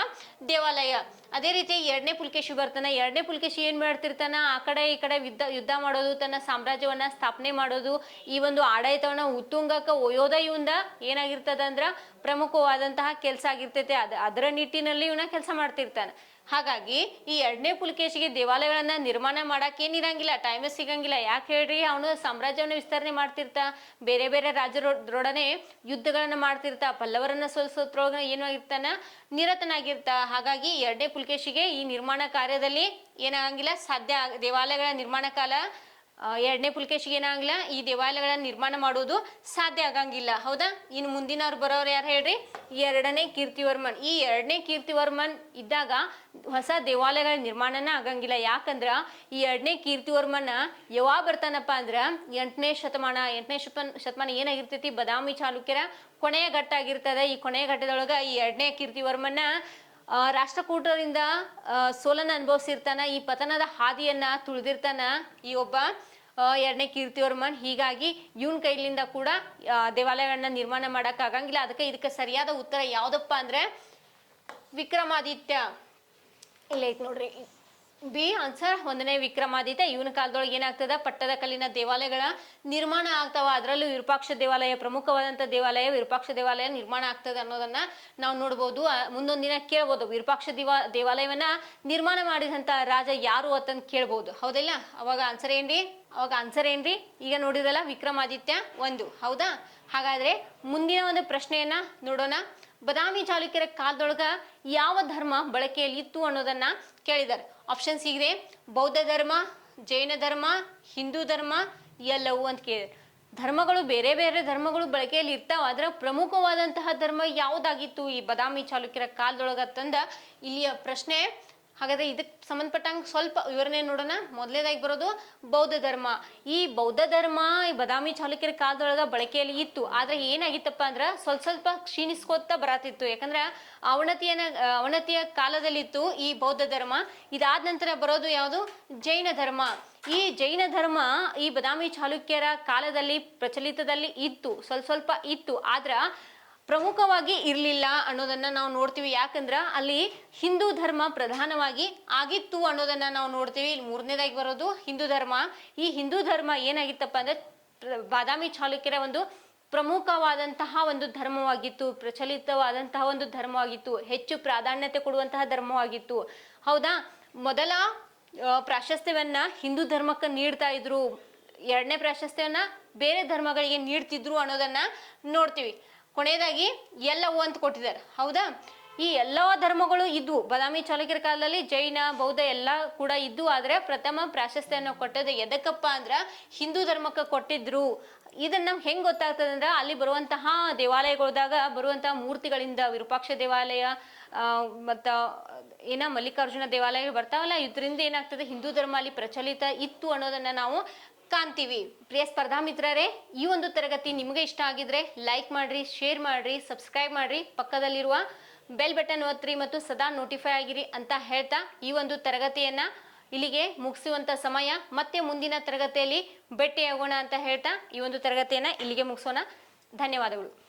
ದೇವಾಲಯ. ಅದೇ ರೀತಿ ಎರಡನೇ ಪುಲ್ಕೇಶಿ ಬರ್ತಾನೆ. ಎರಡನೇ ಪುಲ್ಕೇಶಿ ಏನ್ ಮಾಡ್ತಿರ್ತಾನ? ಆ ಕಡೆ ಈ ಕಡೆ ಯುದ್ಧ ಯುದ್ಧ ಮಾಡೋದು, ತನ್ನ ಸಾಮ್ರಾಜ್ಯವನ್ನ ಸ್ಥಾಪನೆ ಮಾಡೋದು, ಈ ಒಂದು ಆಡಳಿತವನ್ನ ಉತ್ತುಂಗಕ್ಕೆ ಒಯ್ಯೋದ ಇವಂದ ಏನಾಗಿರ್ತದ ಅಂದ್ರ ಪ್ರಮುಖವಾದಂತಹ ಕೆಲಸ ಆಗಿರ್ತೈತೆ. ಅದ, ಅದರ ನಿಟ್ಟಿನಲ್ಲಿ ಇವನ ಕೆಲಸ ಮಾಡ್ತಿರ್ತಾನೆ. ಹಾಗಾಗಿ ಈ ಎರಡನೇ ಪುಲಕೇಶಿಗೆ ದೇವಾಲಯಗಳನ್ನ ನಿರ್ಮಾಣ ಮಾಡಕ್ ಏನಿರಂಗಿಲ್ಲ ಟೈಮ್ ಸಿಗಂಗಿಲ್ಲ. ಯಾಕೆ ಹೇಳ್ರಿ, ಅವನು ಸಾಮ್ರಾಜ್ಯವನ್ನ ವಿಸ್ತರಣೆ ಮಾಡ್ತಿರ್ತಾ, ಬೇರೆ ಬೇರೆ ರಾಜರೊಡನೆ ಯುದ್ಧಗಳನ್ನ ಮಾಡ್ತಿರ್ತಾ, ಪಲ್ಲವರನ್ನ ಸೋಲಿಸೋದ್ರೊಳಗ ಏನಾಗಿರ್ತಾನ ನಿರತನಾಗಿರ್ತ. ಹಾಗಾಗಿ ಎರಡನೇ ಪುಲಕೇಶಿಗೆ ಈ ನಿರ್ಮಾಣ ಕಾರ್ಯದಲ್ಲಿ ಏನಾಗಂಗಿಲ್ಲ, ಸಾಧ್ಯ ದೇವಾಲಯಗಳ ನಿರ್ಮಾಣ ಕಾಲ ಎರಡನೇ ಪುಲ್ಕೇಶಿಗೆ ಏನಾಗಲ್ಲ ಈ ದೇವಾಲಯಗಳನ್ನ ನಿರ್ಮಾಣ ಮಾಡೋದು ಸಾಧ್ಯ ಆಗಂಗಿಲ್ಲ. ಹೌದಾ? ಇನ್ನು ಮುಂದಿನವ್ರು ಬರೋರು ಯಾರು ಹೇಳ್ರಿ? ಎರಡನೇ ಕೀರ್ತಿವರ್ಮನ್. ಈ ಎರಡನೇ ಕೀರ್ತಿವರ್ಮನ್ ಇದ್ದಾಗ ಹೊಸ ದೇವಾಲಯಗಳ ನಿರ್ಮಾಣನ ಆಗಂಗಿಲ್ಲ. ಯಾಕಂದ್ರ ಈ ಎರಡನೇ ಕೀರ್ತಿವರ್ಮನ ಯಾವಾಗ ಬರ್ತಾನಪ್ಪ ಅಂದ್ರ ಎಂಟನೇ ಶತಮಾನ ಎಂಟನೇ ಶತಮಾನ ಶತಮಾನ ಏನಾಗಿರ್ತೈತಿ? ಬದಾಮಿ ಚಾಲುಕ್ಯರ ಕೊನೆಯ ಘಟ್ಟ ಆಗಿರ್ತದೆ. ಈ ಕೊನೆಯ ಘಟ್ಟದೊಳಗ ಈ ಎರಡನೇ ಕೀರ್ತಿವರ್ಮನ ರಾಷ್ಟ್ರಕೂಟರಿಂದ ಸೋಲನ್ನು ಅನುಭವಿಸಿರ್ತಾನ, ಈ ಪತನದ ಹಾದಿಯನ್ನ ತುಳಿದಿರ್ತಾನ ಈ ಒಬ್ಬ ಎರಡನೇ ಕೀರ್ತಿವರ್ಮನ್ ಹೀಗಾಗಿ ಇವನ್ ಕೈಲಿಂದ ಕೂಡ ದೇವಾಲಯಗಳನ್ನ ನಿರ್ಮಾಣ ಮಾಡಕ್ ಆಗಂಗಿಲ್ಲ. ಅದಕ್ಕೆ ಇದಕ್ಕೆ ಸರಿಯಾದ ಉತ್ತರ ಯಾವ್ದಪ್ಪ ಅಂದ್ರೆ ವಿಕ್ರಮಾದಿತ್ಯ. ಇಲ್ಲ ಐತ್ ನೋಡ್ರಿ. ಬಿ ಆನ್ಸರ್, ಒಂದನೇ ವಿಕ್ರಮಾದಿತ್ಯ. ಇವನ ಕಾಲದೊಳಗೆ ಏನಾಗ್ತದ? ಪಟ್ಟದ ಕಲ್ಲಿನ ದೇವಾಲಯಗಳ ನಿರ್ಮಾಣ ಆಗ್ತಾವ. ಅದರಲ್ಲೂ ವಿರೂಪಾಕ್ಷ ದೇವಾಲಯ ಪ್ರಮುಖವಾದಂಥ ದೇವಾಲಯ, ವಿರೂಪಾಕ್ಷ ದೇವಾಲಯ ನಿರ್ಮಾಣ ಆಗ್ತದೆ ಅನ್ನೋದನ್ನ ನಾವು ನೋಡ್ಬೋದು. ದಿನ ಕೇಳ್ಬೋದು. ವಿರೂಪಾಕ್ಷ ದಿವಾ, ದೇವಾಲಯವನ್ನ ನಿರ್ಮಾಣ ಮಾಡಿದಂತ ರಾಜ ಯಾರು ಅಂತಂದು ಕೇಳ್ಬೋದು. ಹೌದಿಲ್ಲ? ಅವಾಗ ಆನ್ಸರ್ ಏನ್ರಿ? ಅವಾಗ ಆನ್ಸರ್ ಏನ್ರಿ? ಈಗ ನೋಡಿದಲ್ಲ ವಿಕ್ರಮಾದಿತ್ಯ ಒಂದು. ಹೌದಾ? ಹಾಗಾದ್ರೆ ಮುಂದಿನ ಒಂದು ಪ್ರಶ್ನೆಯನ್ನ ನೋಡೋಣ. ಬದಾಮಿ ಚಾಲುಕ್ಯರ ಕಾಲದೊಳಗ ಯಾವ ಧರ್ಮ ಬಳಕೆಯಲ್ಲಿ ಇತ್ತು ಅನ್ನೋದನ್ನ ಕೇಳಿದ್ದಾರೆ ಆಪ್ಷನ್ಸ್ ಇದೆ ಬೌದ್ಧ ಧರ್ಮ, ಜೈನ ಧರ್ಮ, ಹಿಂದೂ ಧರ್ಮ ಎಲ್ಲವೂ ಅಂತ ಕೇಳಿದ್ದಾರೆ ಧರ್ಮಗಳು ಬೇರೆ ಬೇರೆ ಧರ್ಮಗಳು ಬಳಕೆಯಲ್ಲಿ ಇರ್ತಾವ ಅದರ ಪ್ರಮುಖವಾದಂತಹ ಧರ್ಮ ಯಾವುದಾಗಿತ್ತು? ಈ ಬದಾಮಿ ಚಾಲುಕ್ಯರ ಕಾಲದೊಳಗ ತಂದ ಇಲ್ಲಿಯ ಪ್ರಶ್ನೆ ಹಾಗಾದ್ರೆ ಇದಕ್ಕೆ ಸಂಬಂಧಪಟ್ಟಂಗೆ ಸ್ವಲ್ಪ ವಿವರಣೆ ನೋಡೋಣ. ಮೊದಲೇದಾಗಿ ಬರೋದು ಬೌದ್ಧ ಧರ್ಮ. ಈ ಬೌದ್ಧ ಧರ್ಮ, ಈ ಬದಾಮಿ ಚಾಲುಕ್ಯರ ಕಾಲದೊಳಗ ಬಳಕೆಯಲ್ಲಿ ಇತ್ತು. ಆದ್ರೆ ಏನಾಗಿತ್ತಪ್ಪ ಅಂದ್ರೆ ಸ್ವಲ್ಪ ಸ್ವಲ್ಪ ಕ್ಷೀಣಿಸ್ಕೋತಾ ಬರತಿತ್ತು. ಯಾಕಂದ್ರೆ ಅವನತಿಯನ್ನ ಅವನತಿಯ ಕಾಲದಲ್ಲಿತ್ತು ಈ ಬೌದ್ಧ ಧರ್ಮ. ಇದಾದ ನಂತರ ಬರೋದು ಯಾವುದು? ಜೈನ ಧರ್ಮ. ಈ ಜೈನ ಧರ್ಮ ಈ ಬದಾಮಿ ಚಾಲುಕ್ಯರ ಕಾಲದಲ್ಲಿ ಪ್ರಚಲಿತದಲ್ಲಿ ಇತ್ತು. ಸ್ವಲ್ಪ ಸ್ವಲ್ಪ ಇತ್ತು. ಆದ್ರ ಪ್ರಮುಖವಾಗಿ ಇರಲಿಲ್ಲ ಅನ್ನೋದನ್ನ ನಾವು ನೋಡ್ತೀವಿ. ಯಾಕಂದ್ರ ಅಲ್ಲಿ ಹಿಂದೂ ಧರ್ಮ ಪ್ರಧಾನವಾಗಿ ಆಗಿತ್ತು ಅನ್ನೋದನ್ನ ನಾವು ನೋಡ್ತೀವಿ. ಇಲ್ಲಿ ಮೂರನೇದಾಗಿ ಬರೋದು ಹಿಂದೂ ಧರ್ಮ. ಈ ಹಿಂದೂ ಧರ್ಮ ಏನಾಗಿತ್ತಪ್ಪ ಅಂದ್ರೆ ಬಾದಾಮಿ ಚಾಲುಕ್ಯರ ಒಂದು ಪ್ರಮುಖವಾದಂತಹ ಒಂದು ಧರ್ಮವಾಗಿತ್ತು, ಪ್ರಚಲಿತವಾದಂತಹ ಒಂದು ಧರ್ಮವಾಗಿತ್ತು, ಹೆಚ್ಚು ಪ್ರಾಧಾನ್ಯತೆ ಕೊಡುವಂತಹ ಧರ್ಮವಾಗಿತ್ತು. ಹೌದಾ? ಮೊದಲ ಪ್ರಾಶಸ್ತ್ಯವನ್ನ ಹಿಂದೂ ಧರ್ಮಕ್ಕೆ ನೀಡ್ತಾ ಇದ್ರು. ಎರಡನೇ ಪ್ರಾಶಸ್ತ್ಯವನ್ನ ಬೇರೆ ಧರ್ಮಗಳಿಗೆ ನೀಡ್ತಿದ್ರು ಅನ್ನೋದನ್ನ ನೋಡ್ತೀವಿ. ಕೊನೆಯದಾಗಿ ಎಲ್ಲವೂ ಅಂತ ಕೊಟ್ಟಿದ್ದಾರೆ. ಹೌದಾ? ಈ ಎಲ್ಲ ಧರ್ಮಗಳು ಇದ್ವು ಬದಾಮಿ ಚಾಲುಕ್ಯರ ಕಾಲದಲ್ಲಿ ಜೈನ, ಬೌದ್ಧ ಎಲ್ಲ ಕೂಡ ಇದ್ದು, ಆದ್ರೆ ಪ್ರಥಮ ಪ್ರಾಶಸ್ತ್ಯನ ಕೊಟ್ಟದ್ದು ಎದಕ್ಕಪ್ಪ ಅಂದ್ರೆ ಹಿಂದೂ ಧರ್ಮಕ್ಕೆ ಕೊಟ್ಟಿದ್ರು. ಇದನ್ನ ನಮ್ಗೆ ಹೆಂಗ್ ಗೊತ್ತಾಗ್ತದೆ ಅಂದ್ರೆ ಅಲ್ಲಿ ಬರುವಂತಹ ದೇವಾಲಯಗಳದಾಗ ಬರುವಂತಹ ಮೂರ್ತಿಗಳಿಂದ ವಿರೂಪಾಕ್ಷ ದೇವಾಲಯ ಮತ್ತು ಮತ್ತ ಏನ ಮಲ್ಲಿಕಾರ್ಜುನ ದೇವಾಲಯ ಬರ್ತಾವಲ್ಲ, ಇದರಿಂದ ಏನಾಗ್ತದೆ ಹಿಂದೂ ಧರ್ಮ ಅಲ್ಲಿ ಪ್ರಚಲಿತ ಇತ್ತು ಅನ್ನೋದನ್ನ ನಾವು ಕಾಣ್ತೀವಿ. ಪ್ರಿಯ ಸ್ಪರ್ಧಾ ಮಿತ್ರರೇ, ಈ ಒಂದು ತರಗತಿ ನಿಮಗೆ ಇಷ್ಟ ಆಗಿದ್ರೆ ಲೈಕ್ ಮಾಡ್ರಿ ಶೇರ್ ಮಾಡ್ರಿ ಸಬ್ಸ್ಕ್ರೈಬ್ ಮಾಡ್ರಿ. ಪಕ್ಕದಲ್ಲಿರುವ ಬೆಲ್ ಬಟನ್ ಒತ್ತಿರಿ ಮತ್ತು ಸದಾ ನೋಟಿಫೈ ಆಗಿರಿ ಅಂತ ಹೇಳ್ತಾ ಈ ಒಂದು ತರಗತಿಯನ್ನ ಇಲ್ಲಿಗೆ ಮುಗಿಸುವಂತ ಸಮಯ. ಮತ್ತೆ ಮುಂದಿನ ತರಗತಿಯಲ್ಲಿ ಭೇಟಿಯಾಗೋಣ ಅಂತ ಹೇಳ್ತಾ ಈ ಒಂದು ತರಗತಿಯನ್ನ ಇಲ್ಲಿಗೆ ಮುಗಿಸೋಣ. ಧನ್ಯವಾದಗಳು.